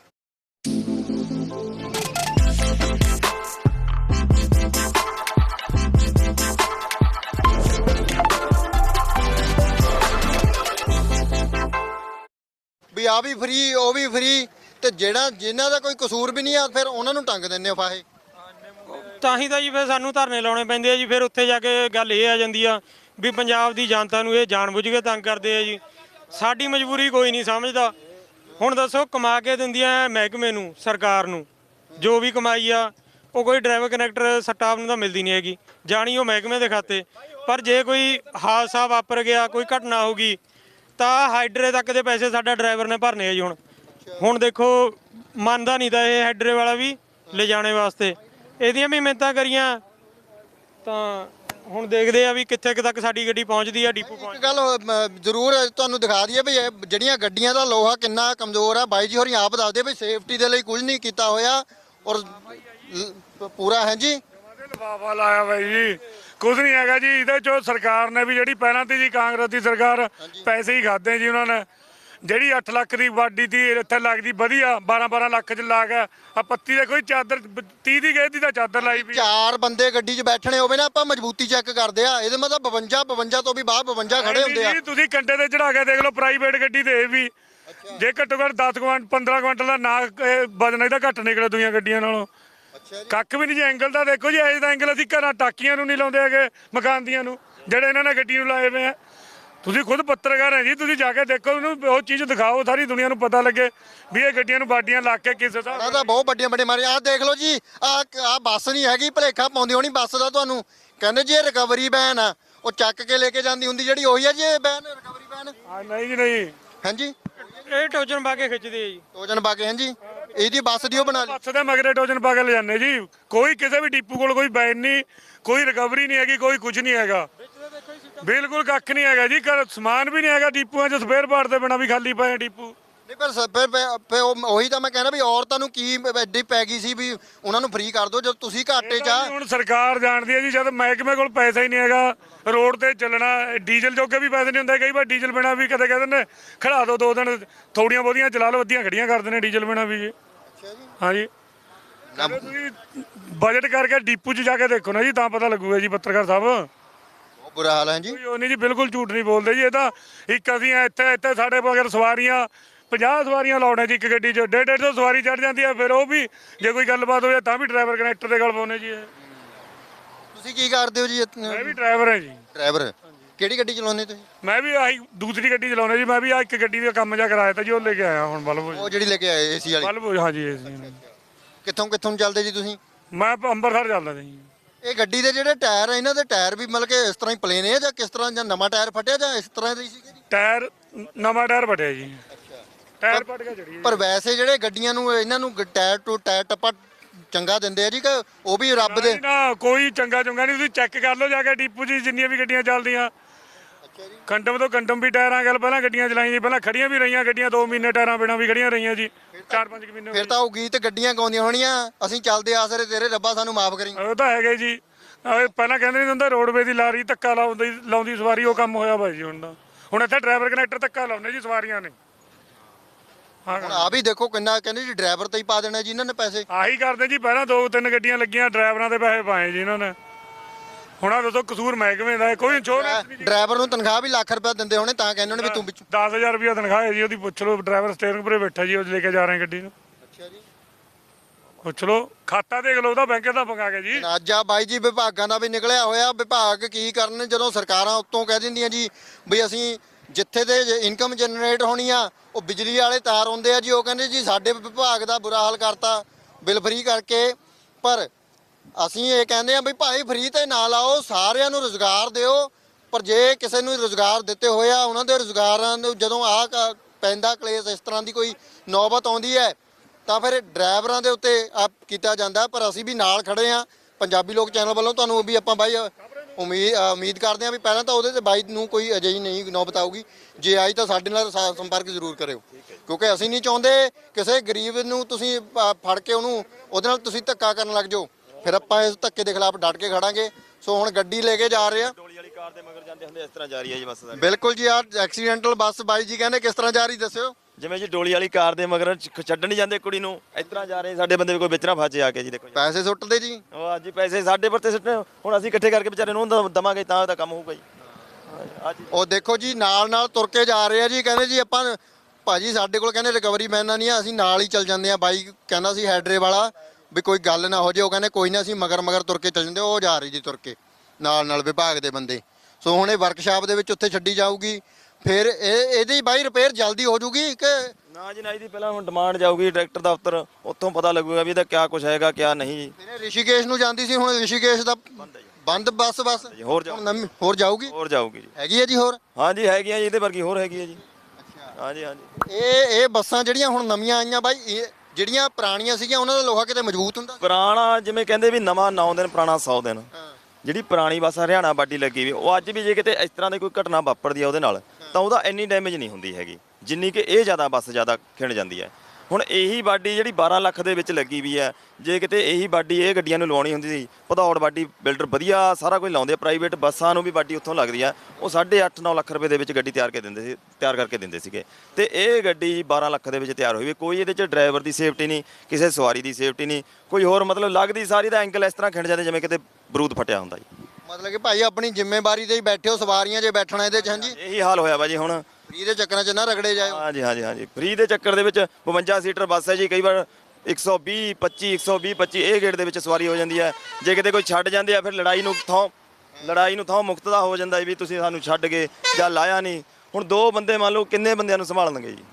ਵੀ ਆ ਵੀ ਫ੍ਰੀ ਉਹ ਵੀ ਫ੍ਰੀ ਤੇ ਜਿਹੜਾ ਜਿਨ੍ਹਾਂ ਦਾ ਕੋਈ ਕਸੂਰ ਵੀ ਨਹੀਂ ਆ, ਫਿਰ ਉਹਨਾਂ ਨੂੰ ਟੰਗ ਦਿੰਦੇ ਆ ਫਾਹੇ। ਤਾਂ ਹੀ ਤਾਂ ਜੀ ਫਿਰ ਸਾਨੂੰ ਧਰਨੇ ਲਾਉਣੇ ਪੈਂਦੇ ਆ ਜੀ, ਫਿਰ ਉੱਥੇ ਜਾ ਕੇ ਗੱਲ ਇਹ ਆ ਜਾਂਦੀ ਆ ਵੀ ਪੰਜਾਬ ਦੀ ਜਨਤਾ ਨੂੰ ਇਹ ਜਾਣਬੁੱਝ ਕੇ ਤੰਗ ਕਰਦੇ ਆ ਜੀ। ਸਾਡੀ ਮਜਬੂਰੀ ਕੋਈ ਨਹੀਂ ਸਮਝਦਾ। ਹੁਣ ਦੱਸੋ, ਕਮਾ ਕੇ ਦਿੰਦੀਆਂ ਮਹਿਕਮੇ ਨੂੰ, ਸਰਕਾਰ ਨੂੰ, ਜੋ ਵੀ ਕਮਾਈ ਆ, ਉਹ ਕੋਈ ਡਰਾਈਵਰ ਕਨੈਕਟਰ ਸਟਾਫ ਨੂੰ ਤਾਂ ਮਿਲਦੀ ਨਹੀਂ ਹੈਗੀ। ਜਾਣੀ ਉਹ ਮਹਿਕਮੇ ਦੇ ਖਾਤੇ। ਪਰ ਜੇ ਕੋਈ ਹਾਦਸਾ ਵਾਪਰ ਗਿਆ, ਕੋਈ ਘਟਨਾ ਹੋ ਗਈ ਤਾਂ ਹਾਈਡਰੇ ਤੱਕ ਦੇ ਪੈਸੇ ਸਾਡਾ ਡਰਾਈਵਰ ਨੇ ਭਰਨੇ ਆ ਜੀ ਹੁਣ। ਹੁਣ ਦੇਖੋ ਮੰਨਦਾ ਨਹੀਂ ਤਾਂ ਇਹ ਹਾਈਡਰੇ ਵਾਲਾ ਵੀ ਲੈ ਜਾਣੇ ਵਾਸਤੇ। ਇਹਦੀਆਂ ਵੀ ਮਿਹਨਤਾਂ ਕਰੀਆਂ। ਤਾਂ ਹੁਣ ਦੇਖਦੇ ਆ ਵੀ ਕਿੱਥੇ ਕੁ ਤੱਕ ਸਾਡੀ ਗੱਡੀ ਪਹੁੰਚਦੀ ਆ ਡਿਪੂ ਪਹੁੰਚ ਇੱਕ ਗੱਲ ਜ਼ਰੂਰ ਤੁਹਾਨੂੰ ਦਿਖਾ ਦਈਏ ਵੀ ਇਹ ਜਿਹੜੀਆਂ ਗੱਡੀਆਂ ਦਾ ਲੋਹਾ ਕਿੰਨਾ ਕਮਜ਼ੋਰ ਆ। ਬਾਈ ਜੀ ਹੋਰੀ ਆਪ ਦੱਸਦੇ ਵੀ ਸੇਫਟੀ ਦੇ ਲਈ ਕੁਝ ਨਹੀਂ ਕੀਤਾ ਹੋਇਆ। ਔਰ ਲ- ਪੂਰਾ ਹੈ ਜੀ? ਲਫਾਫਾ ਲਾਇਆ ਬਾਈ ਜੀ। ਕੁਝ ਨਹੀਂ ਹੈਗਾ ਜੀ ਇਹਦੇ ਚੋਂ ਸਰਕਾਰ ਨੇ ਵੀ ਜਿਹੜੀ ਪਹਿਲਾਂ ਤੀ ਜੀ ਕਾਂਗਰਸ ਦੀ ਸਰਕਾਰ ਪੈਸੇ ਹੀ ਖਾਦੇ ਜੀ ਉਹਨਾਂ ਨੇ। ਜਿਹੜੀ 8 ਲੱਖ ਦੀ ਵਾਡੀ ਦੀ ਇੱਥੇ ਲੱਗਦੀ ਵਧੀਆ 12 12 ਲੱਖ ਚ ਲਾ ਗਿਆ ਆ ਪੱਤੀ ਦੇ ਕੋਈ ਚਾਦਰ 30 ਦੀ ਗਏ ਦੀ ਤਾਂ ਚਾਦਰ ਲਾਈ ਵੀ। ਚਾਰ ਬੰਦੇ ਗੱਡੀ 'ਚ ਬੈਠਣੇ ਹੋਵੇ ਨਾ ਆਪਾਂ ਮਜ਼ਬੂਤੀ ਚੈੱਕ ਕਰਦੇ ਆ ਇਹਦੇ ਮਤਲਬ 52 52 ਤੋਂ ਵੀ ਬਾਹਰ 52 ਖੜੇ ਹੁੰਦੇ ਆ। ਜੀ ਤੁਸੀਂ ਕੰਡੇ ਤੇ ਚੜਾ ਕੇ ਦੇਖ ਲਓ ਪ੍ਰਾਈਵੇਟ ਗੱਡੀ ਤੇ ਇਹ ਵੀ। ਜੇ ਘੱਟੋ ਘੱਟ 10 ਕੁਆਂਟ 15 ਕੁਆਂਟਲ ਦਾ ਨਾ ਵਜਨ ਇਹਦਾ ਘੱਟ ਨਿਕਲੇ ਦੁਨੀਆਂ ਗੱਡੀਆਂ ਨਾਲੋਂ। ਕੱਖ ਵੀ ਨਹੀਂ ਜੀ ਐਂਗਲ ਦਾ ਦੇਖੋ ਜੀ ਐਜ ਦਾ ਐਂਗਲ ਅਸੀਂ ਘਰਾਂ ਟਾਕੀਆਂ ਨੂੰ ਨਹੀਂ ਲਾਉਂਦੇ ਹੈਗੇ ਮਕਾਨ ਦੀਆਂ ਨੂੰ ਜਿਹੜੇ ਇਹਨਾਂ ਨੇ ਗੱਡੀ ਨੂੰ ਲਾਏ ਹੋਏ ਆ। ਤੁਸੀਂ ਖੁਦ ਪੱਤਰਕਾਰ ਹੈ ਜੀ ਤੁਸੀਂ ਜਾ ਕੇ ਦੇਖੋ ਉਹਨੂੰ ਉਹ ਚੀਜ਼ ਦਿਖਾਓ ਸਾਰੀ ਦੁਨੀਆ ਨੂੰ ਪਤਾ ਲੱਗੇ ਵੀ ਇਹ ਗੱਡੀਆਂ ਨੂੰ ਬਾਡੀਆਂ ਲਾ ਕੇ ਕਿਸ ਹਿਸਾਬ ਆ ਤਾਂ ਬਹੁਤ ਵੱਡੀਆਂ ਵੱਡੀਆਂ ਮਾਰੇ ਆਹ ਦੇਖ ਲਓ ਜੀ ਆ ਆ ਬੱਸ ਨਹੀਂ ਹੈਗੀ ਭਲੇਖਾ ਪਾਉਂਦੀ ਹੋਣੀ ਬੱਸ ਦਾ ਤੁਹਾਨੂੰ। ਕਹਿੰਦੇ ਜੀ ਇਹ ਰਿਕਵਰੀ ਵੈਨ ਆ ਉਹ ਚੱਕ ਕੇ ਲੈ ਕੇ ਜਾਂਦੀ ਹੁੰਦੀ ਜਿਹੜੀ ਉਹੀ ਆ ਜੀ ਇਹ ਵੈਨ ਰਿਕਵਰੀ ਵੈਨ ਹਾਂ ਨਹੀਂ ਜੀ ਨਹੀਂ। ਹਾਂਜੀ? ਇਹ ਟੋਜਨ ਕੇ ਖਿੱਚਦੇ ਆ ਜੀ। ਟੋਜਨ ਕੇ ਹਾਂਜੀ? ਇਹਦੀ ਬੱਸ ਦੀ ਉਹ ਬਣਾ ਲਈ। ਬੱਸ ਦੇ ਮਗਰੇ ਟੋਜਨ ਪਾ ਕੇ ਲੈ ਜਾਂਦੇ ਜੀ। ਕੋਈ ਕਿਸੇ ਵੀ ਡਿਪੂ ਕੋਲ ਕੋਈ ਬੈਨ ਨਹੀਂ ਕੋਈ ਰਿਕਵਰੀ ਨਹੀਂ ਹੈਗੀ ਕੋਈ ਕੁਝ ਨਹੀਂ ਹੈਗਾ। ਬਿਲਕੁਲ ਕੱਖ ਨਹੀਂ ਹੈਗਾ ਜੀ ਘਰ ਸਮਾਨ ਵੀ ਨਹੀਂ ਹੈਗਾ ਡਿਪੂਆਂ 'ਚ ਸਪੇਅਰ ਪਾਰਟ ਦੇ ਬਿਨਾ ਵੀ ਖਾਲੀ ਪਏ ਡਿਪੂ। ਨਹੀਂ ਪਰ ਫਿਰ ਫਿਰ- ਉਹ- ਉਹੀ ਤਾਂ ਮੈਂ ਕਹਿਣਾ ਵੀ ਔਰਤਾਂ ਨੂੰ ਕੀ ਐਡੀ ਪੈ ਗਈ ਸੀ ਵੀ ਉਹਨਾਂ ਨੂੰ ਫ੍ਰੀ ਕਰ ਦਿਓ ਜਦ ਤੁਸੀਂ ਘਾਟੇ 'ਚ ਆ ਹੁਣ ਸਰਕਾਰ ਜਾਣਦੀ ਹੈ ਜੀ ਜਦ ਮਹਿਕਮੇ ਕੋਲ ਪੈਸਾ ਹੀ ਨਹੀਂ ਹੈਗਾ ਰੋਡ ਤੇ ਚੱਲਣਾ ਡੀਜ਼ਲ ਜੋਗੇ ਵੀ ਪੈਸੇ ਨਹੀਂ ਹੁੰਦੇ ਕਈ ਵਾਰ ਡੀਜ਼ਲ ਬਿਨਾ ਵੀ ਕਦੇ ਕਹਿੰਦੇ ਨੇ ਖੜਾ ਦਿਓ ਦੋ ਦਿਨ ਥੋੜੀਆਂ ਬਹੁਤੀਆਂ ਚਲਾ ਲਓ ਅੱਧੀਆਂ ਖੜੀਆਂ ਕਰਦੇ ਨੇ ਡੀਜ਼ਲ ਬਿਨਾ ਵੀ ਜੀ। ਹਾਂਜੀ। ਨਾ- ਜਦੋਂ ਤੁਸੀਂ ਬਜਟ ਕਰਕੇ ਡੀਪੂ 'ਚ ਜਾ ਕੇ ਦੇਖੋ ਨਾ ਜੀ ਤਾਂ ਪਤਾ ਲੱਗੂਗਾ ਜੀ ਪੱਤਰਕਾਰ ਸਾਹਿਬ। ਬਹੁਤ ਬੁਰਾ ਹਾਲ ਹੈ ਜੀ। ਕੋਈ ਉਹ ਨਹੀਂ ਜੀ ਬਿਲਕੁਲ ਝੂਠ ਨਹੀਂ ਬੋਲਦੇ ਜੀ ਇਹ ਤਾਂ ਇੱਕ ਅਸੀਂ ਇੱਥੇ ਇੱਥੇ ਸਾਡੇ ਮਗਰ ਸਵਾਰੀਆਂ 50 ਸਵਾਰੀਆਂ ਲਾਉਣੇ ਜੀ ਇੱਕ ਗੱਡੀ 'ਚ ਡੇਢ ਡੇਢ ਸੌ ਸਵਾਰੀ ਚੜ ਜਾਂਦੀ ਹੈ ਫਿਰ ਉਹ ਵੀ ਜੇ ਕੋਈ ਗੱਲਬਾਤ ਹੋ ਜਾਏ ਤਾਂ ਵੀ ਡਰਾਈਵਰ ਕਨੈਕਟਰ ਦੇ ਗੱਲ ਪਾਉਨੇ ਜੀ ਇਹ। ਤੁਸੀਂ ਕੀ ਕਰਦੇ ਹੋ ਜੀ ਮੈਂ ਵੀ ਡਰਾਈਵਰ ਹਾਂ ਜੀ। ਡਰਾਈਵਰ। ਕਿਹੜੀ ਗੱਡੀ ਚਲਾਉਂਦੇ ਤੁਸੀਂ? ਮੈਂ ਵੀ ਆਹੀ ਦੂਸਰੀ ਗੱਡੀ ਚਲਾਉਣਾ ਜੀ ਮੈਂ ਵੀ ਆ ਇੱਕ ਗੱਡੀ ਦਾ ਕੰਮ ਜਾ ਕਰਾਇਆ ਤਾ ਜੀ ਉਹ ਲੈ ਕੇ ਆਇਆ ਹੁਣ ਬਲਬੋ। ਜੀ ਉਹ ਜਿਹੜੀ ਲੈ ਕੇ ਆਏ ਏਸੀ ਵਾਲੀ? ਬਲਬੋ ਹਾਂਜੀ ਇਹ ਸੀ। ਕਿੱਥੋਂ ਕਿੱਥੋਂ ਚੱਲਦੇ ਜੀ ਤੁਸੀਂ? ਮੈਂ ਅੰਮ੍ਰਿਤਸਰ ਚੱਲਦਾ ਜੀ। ਇਹ ਗੱਡੀ ਦੇ ਜਿਹੜੇ ਟਾਇਰ ਆ ਇਹਨਾਂ ਦੇ ਟਾਇਰ ਵੀ ਮਤਲਬ ਕਿ ਇਸ ਤਰ੍ਹਾਂ ਹੀ ਪਲੇਨ ਹੈ ਜਾਂ ਕਿਸ ਤਰ੍ਹਾਂ ਜਾਂ ਨਵਾਂ ਟਾਇਰ ਫਟਿਆ ਜਾਂ ਇਸ ਤਰ੍ਹਾਂ ਦੀ ਜੀ? ਟਾਇਰ ਨਵਾਂ ਟਾਇਰ ਫਟਿਆ ਜੀ। ਟਾਇਰ ਫਟ ਗਿਆ ਜੜੀ ਪਰ ਵੈਸੇ ਜਿਹੜੇ ਗੱਡੀਆਂ ਨੂੰ ਇਹਨਾਂ ਨੂੰ ਟਾਇਰ ਟੂ ਟਾਇਰ ਟੱਪਾ ਚੰਗਾ ਦਿੰਦੇ ਆ ਜੀ ਕਿ ਉਹ ਵੀ ਰੱਬ ਦੇ? ਨਾ ਕੋਈ ਚੰਗਾ ਚੰਗਾ ਨਹੀਂ ਤੁਸੀਂ ਚੈੱਕ ਕਰ ਲਓ ਜਾ ਕੇ ਡਿਪੂ 'ਚ ਜਿੰਨੀਆਂ ਵੀ ਗੱਡੀਆਂ ਚੱਲਦੀਆਂ। ਕੰਡਮ ਤੋਂ ਕੰਡਮ ਵੀ ਟਾਇਰਾਂ ਗੱਲ ਪਹਿਲਾਂ ਗੱਡੀਆਂ ਚਲਾਈਆਂ ਜੀ ਪਹਿਲਾਂ ਖੜੀਆਂ ਵੀ ਰਹੀਆਂ ਗੱਡੀਆਂ 2 ਮਹੀਨੇ ਟਾਇਰਾਂ ਬਿਨਾਂ ਵੀ ਖੜੀਆਂ ਰਹੀਆਂ ਜੀ 4-5 ਮਹੀਨੇ ਫਿਰ ਤਾਂ ਉਹ ਗੀਤ ਗੱਡੀਆਂ ਗਾਉਂਦੀਆਂ ਹੋਣੀਆਂ ਅਸੀਂ ਚੱਲਦੇ ਆਸਰੇ ਤੇਰੇ ਰੱਬਾ ਸਾਨੂੰ ਮਾਫ ਕਰੀ। ਉਹ ਤਾਂ ਹੈਗੇ ਜੀ। ਪਹਿਲਾਂ ਕਹਿੰਦੇ ਨਹੀਂ ਹੁੰਦਾ ਰੋਡਵੇ ਦੀ ਲਾਰੀ ਧੱਕਾ ਲਾਉਂਦੀ ਲਾਉਂਦੀ ਸਵਾਰੀ ਉਹ ਕੰਮ ਹੋਇਆ ਬਾਈ ਜੀ ਹੁਣ ਤਾਂ। ਹੁਣ ਇੱਥੇ ਡਰਾਈਵਰ ਕਨੈਕਟਰ ਧੱਕਾ ਲਾਉਂਦੇ ਜੀ ਸਵਾਰੀਆਂ ਨੇ। ਹਾਂ। ਹੁਣ ਆ ਵੀ ਦੇਖੋ ਕਿੰਨਾ ਕਹਿੰਦੇ ਜੀ ਡਰਾਈਵਰ ਤੇ ਹੀ ਪਾ ਦੇਣਾ ਜੀ ਇਹਨਾਂ ਨੇ ਪੈਸੇ। ਆਹੀ ਕਰਦੇ ਜੀ ਪਹਿਲਾਂ ਦੋ ਤਿੰਨ ਗੱਡੀਆਂ ਲੱਗੀਆਂ ਡਰਾਈਵਰਾਂ ਦੇ ਪੈਸੇ ਪਾਏ ਜੀ ਇਹਨਾਂ ਨੇ। ਹੁਣ ਆ ਦੱਸੋ ਕਸੂਰ ਮਹਿਕਮੇ ਦਾ ਹੈ, ਕੋਈ ਇੰਸ਼ੋਰੈਂਸ ਨਹੀਂ ਡਰਾਈਵਰ ਨੂੰ ਤਨਖਾਹ ਵੀ ਲੱਖ ਰੁਪਏ ਦਿੰਦੇ ਹੋਣੇ ਤਾਂ ਕਹਿੰਦੇ ਨੇ ਵੀ ਤੂੰ ਵਿੱਚ 10000 ਰੁਪਇਆ ਤਨਖਾਹ ਹੈ ਜੀ ਉਹਦੀ ਪੁੱਛ ਲਓ ਡਰਾਈਵਰ ਸਟੀਅਰਿੰਗ ਪਰੇ ਬੈਠਾ ਜੀ ਉਹ ਲੈ ਕੇ ਜਾ ਰਹੇ ਗੱਡੀ ਨੂੰ। ਅੱਛਾ ਜੀ। ਪੁੱਛ ਲਓ ਖਾਤਾ ਦੇਖ ਲਓ ਉਹਦਾ ਬੈਂਕ ਦਾ ਮੰਗਾ ਕੇ ਜੀ। ਆ ਬਾਈ ਜੀ ਵਿਭਾਗਾਂ ਦਾ ਵੀ ਨਿਕਲਿਆ ਹੋਇਆ ਵਿਭਾਗ ਕੀ ਕਰਨ ਜਦੋਂ ਸਰਕਾਰਾਂ ਉੱਤੋਂ ਕਹਿ ਦਿੰਦੀਆਂ ਜੀ ਵੀ ਅਸੀਂ ਜਿੱਥੇ ਤੇ ਇਨਕਮ ਜਨਰੇਟ ਹੋਣੀ ਆ ਉਹ ਬਿਜਲੀ ਵਾਲੇ ਤਾਰ ਹੁੰਦੇ ਆ ਜੀ ਉਹ ਕਹਿੰਦੇ ਜੀ ਸਾਡੇ ਵਿਭਾਗ ਦਾ ਬੁਰਾ ਹਾਲ ਕਰਤਾ ਬਿੱਲ ਫ੍ਰੀ ਕਰਕੇ ਪਰ ਅਸੀਂ ਇਹ ਕਹਿੰਦੇ ਆ ਵੀ ਭਾਈ ਫ੍ਰੀ ਤੇ ਨਾ ਲਾਓ, ਸਾਰਿਆਂ ਨੂੰ ਰੋਜ਼ਗਾਰ ਦਿਓ, ਪਰ ਜੇ ਕਿਸੇ ਨੂੰ ਰੋਜ਼ਗਾਰ ਦਿੱਤੇ ਹੋਏ ਆ, ਉਹਨਾਂ ਦੇ ਰੋਜ਼ਗਾਰਾਂ ਨੂੰ ਜਦੋਂ ਆ ਪੈਂਦਾ ਕਲੇਸ਼, ਇਸ ਤਰ੍ਹਾਂ ਦੀ ਕੋਈ ਨੌਬਤ ਆਉਂਦੀ ਹੈ, ਤਾਂ ਫਿਰ ਡਰਾਈਵਰਾਂ ਦੇ ਉੱਤੇ ਆ ਕੀਤਾ ਜਾਂਦਾ, ਪਰ ਅਸੀਂ ਵੀ ਨਾਲ ਖੜੇ ਆ ਪੰਜਾਬੀ ਲੋਕ ਚੈਨਲ ਵੱਲੋਂ ਤੁਹਾਨੂੰ ਵੀ ਆਪਾਂ ਬਾਈ ਉਮੀਦ ਉਮੀਦ ਕਰਦੇ ਆ ਵੀ ਪਹਿਲਾਂ ਤਾਂ ਉਹਦੇ ਤੇ ਬਾਈ ਨੂੰ ਕੋਈ ਅਜਿਹੀ ਨਹੀਂ ਨੌਬਤ ਆਊਗੀ। ਜੇ ਆਈ ਤਾਂ ਸਾਡੇ ਨਾਲ ਸਾ- ਸੰਪਰਕ ਜ਼ਰੂਰ ਕਰਿਓ। ਕਿਉਂਕਿ ਅਸੀਂ ਨਹੀਂ ਚਾਹੁੰਦੇ ਕਿਸੇ ਗਰੀਬ ਨੂੰ ਤੁਸੀਂ ਫੜ ਕੇ ਉਹਨੂੰ, ਉਹਦੇ ਨਾਲ ਤੁਸੀਂ ਧੱਕਾ ਕਰਨ ਲੱਗ ਜਾਓ। ਫਿਰ ਆਪਾਂ ਇਸ ਧੱਕੇ ਦੇ ਖਿਲਾਫ ਡਟ ਕੇ ਖੜਾਂਗੇ। ਸੋ ਹੁਣ ਗੱਡੀ ਲੈ ਕੇ ਜਾ ਰਹੇ ਆ। ਡੋਲੀ ਵਾਲੀ ਕਾਰ ਦੇ ਮਗਰ ਜਾਂਦੇ ਹੁੰਦੇ ਇਸ ਤਰ੍ਹਾਂ ਜਾ ਰਹੀ ਹੈ ਜੀ ਬੱਸ ਸਾਡੀ। ਬਿਲਕੁਲ ਜੀ ਆ ਐਕਸੀਡੈਂਟਲ ਬੱਸ ਬਾਈ ਜੀ ਕਹਿੰਦੇ ਕਿਸ ਤਰ੍ਹਾਂ ਜਾ ਰਹੀ ਦੱਸਿਓ? ਜਿਵੇਂ ਜੀ ਡੋਲੀ ਵਾਲੀ ਕਾਰ ਦੇ ਮਗਰ ਚ- ਛੱਡਣ ਨਹੀਂ ਜਾਂਦੇ ਕੁੜੀ ਨੂੰ ਇਸ ਤਰ੍ਹਾਂ ਜਾ ਰਹੇ ਸਾਡੇ ਬੰਦੇ ਵੀ ਕੋਈ ਵਿੱਚ ਨਾ ਫਾਜੇ ਆ ਕੇ ਜੀ ਦੇਖੋ ਜੀ। ਪੈਸੇ ਸੁੱਟਦੇ ਜੀ। ਉਹ ਅੱਜ ਹੀ ਪੈਸੇ ਸਾਡੇ ਪਰ ਤੇ ਹੁਣ ਅਸੀਂ ਇਕੱਠੇ ਕਰਕੇ ਵਿਚਾਰੇ ਨੂੰ ਦ- ਦਵਾਂਗੇ ਤਾਂ ਉਹਦਾ ਕੰਮ ਹੋਊਗਾ ਜੀ। ਅੱਜ ਉਹ ਦੇਖੋ ਜੀ ਨਾਲ ਨਾਲ ਤੁਰ ਕੇ ਜਾ ਰਹੇ ਆ ਜੀ ਕਹਿੰਦੇ ਜੀ ਆਪਾਂ ਭਾਜੀ ਸਾਡੇ ਕੋਲ ਕਹਿੰਦੇ ਰਿਕਵਰੀ ਮੈਨਾਂ ਨਹੀਂ ਆ ਅਸੀਂ ਨਾਲ ਹੀ ਚੱਲ ਜਾਂਦੇ ਆ। ਬਾਈ ਕਹਿੰਦਾ ਸੀ ਹੈਡਰੇ ਵਾਲਾ। ਵੀ ਕੋਈ ਗੱਲ ਨਾ ਹੋ ਜੇ ਉਹ ਕਹਿੰਦੇ ਕੋਈ ਨਾ ਅਸੀਂ ਮਗਰ ਮਗਰ ਤੁਰ ਕੇ ਚੱਲ ਜਾਂਦੇ ਉਹ ਜਾ ਰਹੀ ਜੀ ਤੁਰ ਕੇ ਨਾਲ ਨਾਲ ਵਿਭਾਗ ਦੇ ਬੰਦੇ। ਸੋ ਹੁਣ ਇਹ ਵਰਕਸ਼ਾਪ ਦੇ ਵਿੱਚ ਉੱਥੇ ਛੱਡੀ ਜਾਊਗੀ ਫਿਰ ਇਹ ਇਹਦੀ ਬਾਈ ਰਿਪੇਅਰ ਜਲਦੀ ਹੋ ਜੂਗੀ ਕਿ? ਨਾ ਜੀ ਨਾ ਇਹਦੀ ਪਹਿਲਾਂ ਹੁਣ ਡਿਮਾਂਡ ਜਾਊਗੀ ਡਾਇਰੈਕਟਰ ਦਫ਼ਤਰ ਉੱਥੋਂ ਪਤਾ ਲੱਗੂਗਾ ਵੀ ਇਹਦਾ ਕਿਆ ਕੁਝ ਹੈਗਾ ਕਿਆ ਨਹੀਂ ਜੀ। ਇਹਨੇ ਰਿਸ਼ੀਕੇਸ਼ ਨੂੰ ਜਾਂਦੀ ਸੀ ਹੁਣ ਰਿਸ਼ੀਕੇਸ਼ ਦਾ ਬੰਦ ਬੱਸ ਬੱਸ। ਜੀ, ਹੋਰ ਜਾਊ। ਹੁਣ ਨਵੀਂ- ਹੋਰ ਜਾਊਗੀ? ਹੋਰ ਜਾਊਗੀ ਜੀ। ਹੈਗੀ ਹੈ ਜੀ ਹੋਰ? ਹਾਂਜੀ ਹੈਗੀਆਂ ਜੀ ਇਹਦੇ ਵਰਗੀ ਹੋਰ ਹੈਗੀ ਹੈ ਜੀ। ਹਾਂਜੀ ਹਾਂਜੀ। ਇਹ ਇਹ ਬੱਸਾਂ ਜਿਹੜੀਆਂ ਹੁਣ ਨਵੀਆਂ ਆਈਆਂ ਬਾਈ ਇਹ ਜਿਹੜੀਆਂ ਪੁਰਾਣੀਆਂ ਸੀਗੀਆਂ ਉਹਨਾਂ ਦਾ ਲੋਹਾ ਕਿਤੇ ਮਜ਼ਬੂਤ ਹੁੰਦਾ ਪੁਰਾਣਾ ਜਿਵੇਂ ਕਹਿੰਦੇ ਵੀ ਨਵਾਂ 9 ਦਿਨ ਪੁਰਾਣਾ 100 ਦਿਨ। ਜਿਹੜੀ ਪੁਰਾਣੀ ਬੱਸ ਹਰਿਆਣਾ ਬਾਡੀ ਲੱਗੀ ਵੀ ਉਹ ਅੱਜ ਵੀ ਜੇ ਕਿਤੇ ਇਸ ਤਰ੍ਹਾਂ ਦੀ ਕੋਈ ਘਟਨਾ ਵਾਪਰਦੀ ਆ ਉਹਦੇ ਨਾਲ ਤਾਂ ਉਹਦਾ ਇੰਨੀ ਡੈਮੇਜ ਨਹੀਂ ਹੁੰਦੀ ਹੈਗੀ। ਜਿੰਨੀ ਕਿ ਇਹ ਜ਼ਿਆਦਾ ਬੱਸ ਜ਼ਿਆਦਾ ਖਿੰਡ ਜਾਂਦੀ ਹੈ। ਹੁਣ ਇਹੀ ਬਾਡੀ ਜਿਹੜੀ 12 ਲੱਖ ਦੇ ਵਿੱਚ ਲੱਗੀ ਵੀ ਹੈ। ਜੇ ਕਿਤੇ ਇਹੀ ਬਾਡੀ ਇਹ ਗੱਡੀਆਂ ਨੂੰ ਲਵਾਉਣੀ ਹੁੰਦੀ ਸੀ ਭਦੌੜ ਬਾਡੀ ਬਿਲਡਰ ਵਧੀਆ ਸਾਰਾ ਕੁਝ ਲਾਉਂਦੇ ਆ ਪ੍ਰਾਈਵੇਟ ਬੱਸਾਂ ਨੂੰ ਵੀ ਬਾਡੀ ਉੱਥੋਂ ਲੱਗਦੀ ਆ। ਉਹ 8.5 9 ਲੱਖ ਰੁਪਏ ਦੇ ਵਿੱਚ ਗੱਡੀ ਤਿਆਰ ਕੇ ਦਿੰਦੇ ਸੀ ਤਿਆਰ ਕਰਕੇ ਦਿੰਦੇ ਸੀਗੇ। ਤੇ ਇਹ ਗੱਡੀ 12 ਲੱਖ ਦੇ ਵਿੱਚ ਤਿਆਰ ਹੋਈ ਵੀ ਕੋਈ ਇਹਦੇ 'ਚ ਡਰਾਈਵਰ ਦੀ ਸੇਫਟੀ ਨਹੀਂ ਕਿਸੇ ਸਵਾਰੀ ਦੀ ਸੇਫਟੀ ਨਹੀਂ ਕੋਈ ਹੋਰ ਮਤਲਬ ਲੱਗਦੀ ਸਾਰੀ ਦਾ ਐਂਗਲ ਇਸ ਤਰ੍ਹਾਂ ਖਿੰਡ ਜਾਂਦੇ ਜਿਵੇਂ ਕਿਤੇ ਬਰੂਦ ਫਟਿਆ ਹੁੰਦਾ ਜੀ। ਮਤਲਬ ਕਿ ਭਾਈ ਆਪਣੀ ਜ਼ਿੰਮੇਵਾਰੀ ਤੇ ਹੀ ਬੈਠੇ ਹੋ ਸਵਾਰੀਆਂ ਜੇ ਬੈਠਣਾ ਇਹਦੇ ਚ ਹਾਂਜੀ? ਇਹੀ ਹਾਲ ਹੋਇਆ ਵਾ ਜੀ ਹੁਣ। ਫਰੀ ਦੇ ਚੱਕਰਾਂ 'ਚ ਨਾ ਰਗੜੇ ਜਾਇਓ। ਹਾਂਜੀ ਹਾਂਜੀ ਹਾਂਜੀ। ਫ੍ਰੀ ਦੇ ਚੱਕਰ ਦੇ ਵਿੱਚ 52 ਸੀਟਰ ਬੱਸ ਹੈ ਜੀ, ਕਈ ਵਾਰ 120 25 120 25 ਇਹ ਗੇਟ ਦੇ ਵਿੱਚ ਸਵਾਰੀ ਹੋ ਜਾਂਦੀ ਹੈ। ਜੇ ਕਿਤੇ ਕੋਈ ਛੱਡ ਜਾਂਦੇ ਆ, ਫਿਰ ਲੜਾਈ ਨੂੰ ਥਾਂ, ਲੜਾਈ ਨੂੰ ਥਾਂ ਮੁਕਤ ਦਾ ਹੋ ਜਾਂਦਾ ਵੀ ਤੁਸੀਂ ਸਾਨੂੰ ਛੱਡ ਗਏ ਜਾਂ ਲਾਇਆ ਨਹੀਂ। ਹੁਣ ਦੋ ਬੰਦੇ ਮੰਨ ਲਓ, ਕਿੰਨੇ ਬੰਦਿਆਂ ਨੂੰ ਸੰਭਾਲਣਗੇ ਜੀ?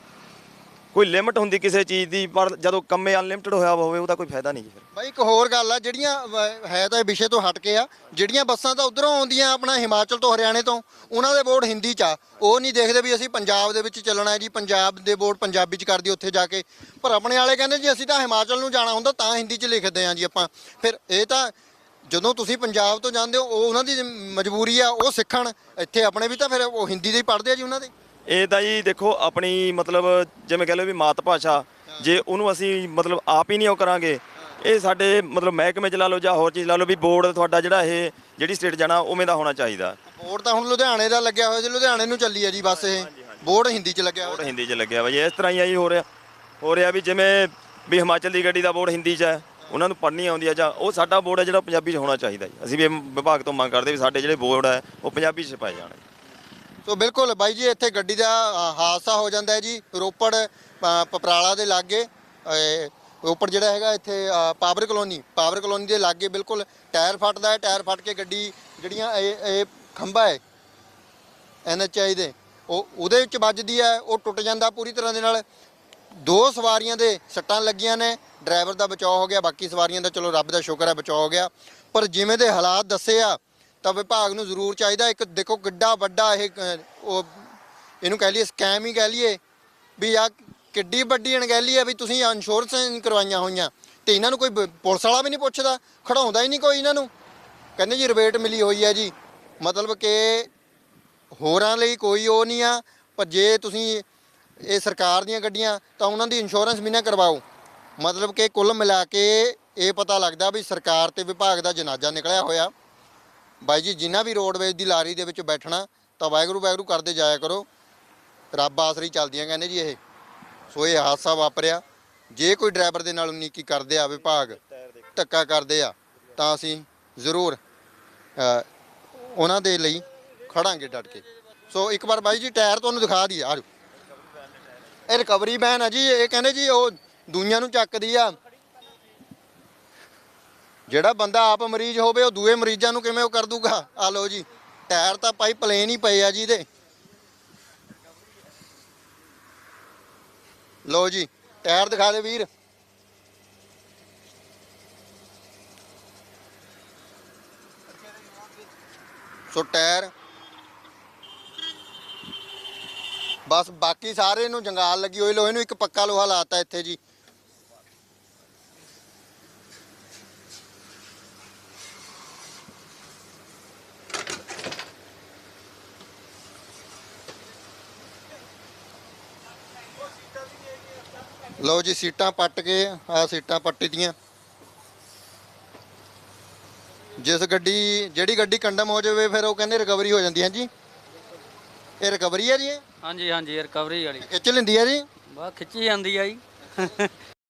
ਕੋਈ ਲਿਮਟ ਹੁੰਦੀ ਕਿਸੇ ਚੀਜ਼ ਦੀ ਪਰ ਜਦੋਂ ਕੰਮੇ ਅਨਲਿਮਟਿਡ ਹੋਇਆ ਹੋਵੇ ਉਹਦਾ ਕੋਈ ਫਾਇਦਾ ਨਹੀਂ ਜੀ ਫਿਰ। ਬਾਈ ਇੱਕ ਹੋਰ ਗੱਲ ਆ ਜਿਹੜੀਆਂ ਅਹ, ਹੈ ਤਾਂ ਇਹ ਵਿਸ਼ੇ ਤੋਂ ਹਟ ਕੇ ਆ ਜਿਹੜੀਆਂ ਬੱਸਾਂ ਤਾਂ ਉਧਰੋਂ ਆਉਂਦੀਆਂ ਆਪਣਾ ਹਿਮਾਚਲ ਤੋਂ ਹਰਿਆਣੇ ਤੋਂ ਉਹਨਾਂ ਦੇ ਬੋਰਡ ਹਿੰਦੀ ਚ ਆ। ਉਹ ਨਹੀਂ ਦੇਖਦੇ ਵੀ ਅਸੀਂ ਪੰਜਾਬ ਦੇ ਵਿੱਚ ਚੱਲਣਾ ਹੈ ਜੀ ਪੰਜਾਬ ਦੇ ਬੋਰਡ ਪੰਜਾਬੀ ਚ ਕਰਦੀ ਉੱਥੇ ਜਾ ਕੇ। ਪਰ ਆਪਣੇ ਵਾਲੇ ਕਹਿੰਦੇ ਜੀ ਅਸੀਂ ਤਾਂ ਹਿਮਾਚਲ ਨੂੰ ਜਾਣਾ ਹੁੰਦਾ ਤਾਂ ਹਿੰਦੀ ਚ ਲਿਖਦੇ ਆ ਜੀ ਆਪਾਂ। ਫਿਰ ਇਹ ਤਾਂ ਜਦੋਂ ਤੁਸੀਂ ਪੰਜਾਬ ਤੋਂ ਜਾਂਦੇ ਹੋ ਉਹ ਉਹਨਾਂ ਦੀ ਮਜਬੂਰੀ ਆ ਉਹ ਸਿੱਖਣ। ਇੱਥੇ ਆਪਣੇ ਵੀ ਤਾਂ ਫਿਰ ਉਹ ਹਿੰਦੀ ਦੇ ਹੀ ਪੜ੍ਹਦੇ ਆ ਜੀ ਉਹਨਾਂ ਦੇ। ਇਹ ਤਾਂ ਜੀ ਦੇਖੋ ਆਪਣੀ ਮਤਲਬ ਜਿਵੇਂ ਕਹ ਲਓ ਵੀ ਮਾਤ ਭਾਸ਼ਾ ਜੇ ਉਹਨੂੰ ਅਸੀਂ ਮਤਲਬ ਆਪ ਹੀ ਨਹੀਂ ਉਹ ਕਰਾਂਗੇ ਇਹ ਸਾਡੇ ਮਤਲਬ ਮਹਿਕਮੇ ਚ ਲਾ ਲਓ ਜਾਂ ਹੋਰ ਚੀਜ਼ ਲਾ ਲਓ ਵੀ ਬੋਰਡ ਤੁਹਾਡਾ ਜਿਹੜਾ ਇਹ ਜਿਹੜੀ ਸਟੇਟ ਜਾਣਾ ਉਵੇਂ ਦਾ ਹੋਣਾ ਚਾਹੀਦਾ। ਬੋਰਡ ਤਾਂ ਹੁਣ ਲੁਧਿਆਣੇ ਦਾ ਲੱਗਿਆ ਹੋਇਆ ਜੀ ਲੁਧਿਆਣੇ ਨੂੰ ਚੱਲੀ ਆ ਜੀ ਬੱਸ ਇਹ। ਬੋਰਡ ਹਿੰਦੀ ਚ ਲੱਗਿਆ ਬੋਰਡ ਹਿੰਦੀ 'ਚ ਲੱਗਿਆ ਵਾ ਜੀ ਇਸ ਤਰ੍ਹਾਂ ਹੀ ਆ ਜੀ ਹੋ ਰਿਹਾ ਹੋ ਰਿਹਾ ਵੀ ਜਿਵੇਂ ਵੀ ਹਿਮਾਚਲ ਦੀ ਗੱਡੀ ਦਾ ਬੋਰਡ ਹਿੰਦੀ 'ਚ ਹੈ ਉਹਨਾਂ ਨੂੰ ਪੜ੍ਹਨੀ ਆਉਂਦੀ ਹੈ ਜਾਂ ਉਹ ਸਾਡਾ ਬੋਰਡ ਹੈ ਜਿਹੜਾ ਪੰਜਾਬੀ 'ਚ ਹੋਣਾ ਚਾਹੀਦਾ ਜੀ। ਅਸੀਂ ਵੀ ਵਿਭਾਗ ਤੋਂ ਮੰਗ ਕਰਦੇ ਵੀ ਸਾਡੇ ਜਿਹੜੇ ਬੋਰਡ ਹੈ ਉਹ ਪੰਜਾਬੀ 'ਚ ਪਾਏ ਜਾਣ। ਸੋ ਬਿਲਕੁਲ ਬਾਈ ਜੀ, ਇੱਥੇ ਗੱਡੀ ਦਾ ਹਾਦਸਾ ਹੋ ਜਾਂਦਾ ਹੈ ਜੀ। ਰੋਪੜ ਪਪਰਾਲਾ ਦੇ ਲਾਗੇ ਰੋਪੜ ਜਿਹੜਾ ਹੈਗਾ ਇੱਥੇ ਪਾਵਰ ਕਲੋਨੀ ਪਾਵਰ ਕਲੋਨੀ ਦੇ ਲਾਗੇ ਬਿਲਕੁਲ ਟਾਇਰ ਫਟਦਾ ਹੈ, ਟਾਇਰ ਫਟ ਕੇ ਗੱਡੀ ਜਿਹੜੀਆਂ ਇਹ ਇਹ ਖੰਭਾ ਹੈ ਐਨਐਚਆਈ ਦੇ, ਉਹ, ਉਹਦੇ ਵਿੱਚ ਵੱਜਦੀ ਹੈ, ਉਹ ਟੁੱਟ ਜਾਂਦਾ ਪੂਰੀ ਤਰ੍ਹਾਂ ਦੇ ਨਾਲ। ਦੋ ਸਵਾਰੀਆਂ ਦੇ ਸੱਟਾਂ ਲੱਗੀਆਂ ਨੇ, ਡਰਾਈਵਰ ਦਾ ਬਚਾਅ ਹੋ ਗਿਆ, ਬਾਕੀ ਸਵਾਰੀਆਂ ਦਾ ਚਲੋ ਰੱਬ ਦਾ ਸ਼ੁਕਰ ਹੈ, ਬਚਾਅ ਹੋ ਗਿਆ। ਪਰ ਜਿਵੇਂ ਦੇ ਹਾਲਾਤ ਦੱਸੇ ਆ ਤਾਂ ਵਿਭਾਗ ਨੂੰ ਜ਼ਰੂਰ ਚਾਹੀਦਾ, ਇੱਕ ਦੇਖੋ ਕਿੱਡਾ ਵੱਡਾ ਇਹ ਉਹ ਇਹਨੂੰ ਕਹਿ ਲਈਏ ਸਕੈਮ ਹੀ ਕਹਿ ਲਈਏ, ਵੀ ਆ ਕਿੱਡੀ ਵੱਡੀ ਅਣਗਹਿਲੀ ਹੈ ਵੀ ਤੁਸੀਂ ਇੰਸ਼ੋਰੈਂਸ ਕਰਵਾਈਆਂ ਹੋਈਆਂ ਤੇ ਇਹਨਾਂ ਨੂੰ ਕੋਈ ਬ- ਪੁਲਿਸ ਵਾਲਾ ਵੀ ਨਹੀਂ ਪੁੱਛਦਾ, ਖੜਾਉਂਦਾ ਹੀ ਨਹੀਂ ਕੋਈ ਇਹਨਾਂ ਨੂੰ। ਕਹਿੰਦੇ ਜੀ ਰਿਬੇਟ ਮਿਲੀ ਹੋਈ ਹੈ ਜੀ, ਮਤਲਬ ਕਿ ਹੋਰਾਂ ਲਈ ਕੋਈ ਉਹ ਨਹੀਂ ਆ, ਪਰ ਜੇ ਤੁਸੀਂ ਇਹ ਸਰਕਾਰ ਦੀਆਂ ਗੱਡੀਆਂ ਤਾਂ ਉਹਨਾਂ ਦੀ ਇੰਸ਼ੋਰੈਂਸ ਵੀ ਨਾ ਕਰਵਾਓ। ਮਤਲਬ ਕਿ ਕੁੱਲ ਮਿਲਾ ਕੇ ਇਹ ਪਤਾ ਲੱਗਦਾ ਵੀ ਸਰਕਾਰ ਤੇ ਵਿਭਾਗ ਦਾ ਜਨਾਜ਼ਾ ਨਿਕਲਿਆ ਹੋਇਆ। ਬਾਈ ਜੀ, ਜਿੰਨਾ ਵੀ ਰੋਡਵੇਜ਼ ਦੀ ਲਾਰੀ ਦੇ ਵਿੱਚ ਬੈਠਣਾ, ਤਾਂ ਵਾਹਿਗੁਰੂ ਵਾਹਿਗੁਰੂ ਕਰਦੇ ਜਾਇਆ ਕਰੋ। ਰੱਬ ਆਸਰੀ ਚੱਲਦੀਆਂ ਕਹਿੰਦੇ ਜੀ ਇਹ। ਸੋ ਇਹ ਹਾਦਸਾ ਵਾਪਰਿਆ। ਜੇ ਕੋਈ ਡਰਾਈਵਰ ਦੇ ਨਾਲ ਉਨੀਕੀ ਕਰਦੇ ਆ, ਵਿਭਾਗ ਧੱਕਾ ਕਰਦੇ ਆ, ਤਾਂ ਅਸੀਂ ਜ਼ਰੂਰ ਉਹਨਾਂ ਦੇ ਲਈ ਖੜਾਂਗੇ ਡਟ ਕੇ। ਸੋ ਇੱਕ ਵਾਰ ਬਾਈ ਜੀ, ਟਾਇਰ ਤੁਹਾਨੂੰ ਦਿਖਾ ਦਈਏ। ਆ ਇਹ ਰਿਕਵਰੀ ਵੈਨ ਆ ਜੀ, ਇਹ ਕਹਿੰਦੇ ਜੀ, ਉਹ ਦੂਈਆਂ ਨੂੰ ਚੱਕਦੀ ਆ। ਜਿਹੜਾ ਬੰਦਾ ਆਪ ਮਰੀਜ਼ ਹੋਵੇ, ਉਹ ਦੂਏ ਮਰੀਜ਼ਾਂ ਨੂੰ ਕਿਵੇਂ ਉਹ ਕਰ ਦੂਗਾ? ਆ ਲਓ ਜੀ, ਟਾਇਰ ਤਾਂ ਭਾਈ ਪਲੇਨ ਹੀ ਪਏ ਆ ਜੀ ਇਹਦੇ। ਲਓ ਜੀ, ਟਾਇਰ ਦਿਖਾ ਦੇ ਵੀਰ। ਸੋ ਟਾਇਰ। ਬਸ ਬਾਕੀ ਸਾਰੇ ਨੂੰ ਜੰਗਾਲ ਲੱਗੀ ਹੋਈ ਲੋਹੇ ਨੂੰ ਇੱਕ ਪੱਕਾ ਲੋਹਾ ਲਾਤਾ ਇੱਥੇ ਜੀ। ਲਓ ਜੀ ਸੀਟਾਂ ਪੱਟ ਕੇ ਆ ਸੀਟਾਂ ਪੱਟੀ ਦੀਆਂ ਜਿਸ ਗੱਡੀ ਜਿਹੜੀ ਗੱਡੀ ਕੰਡਮ ਹੋ ਜਾਵੇ ਫਿਰ ਉਹ ਕਹਿੰਦੇ ਰਿਕਵਰੀ ਹੋ ਜਾਂਦੀ ਹੈ ਜੀ। ਇਹ ਰਿਕਵਰੀ ਹੈ ਜੀ ਇਹ? ਹਾਂਜੀ ਹਾਂਜੀ ਰਿਕਵਰੀ ਵਾਲੀ। ਖਿੱਚ ਲੈਂਦੀ ਹੈ ਜੀ? ਬਾ ਖਿੱਚੀ ਜਾਂਦੀ ਆ ਜੀ।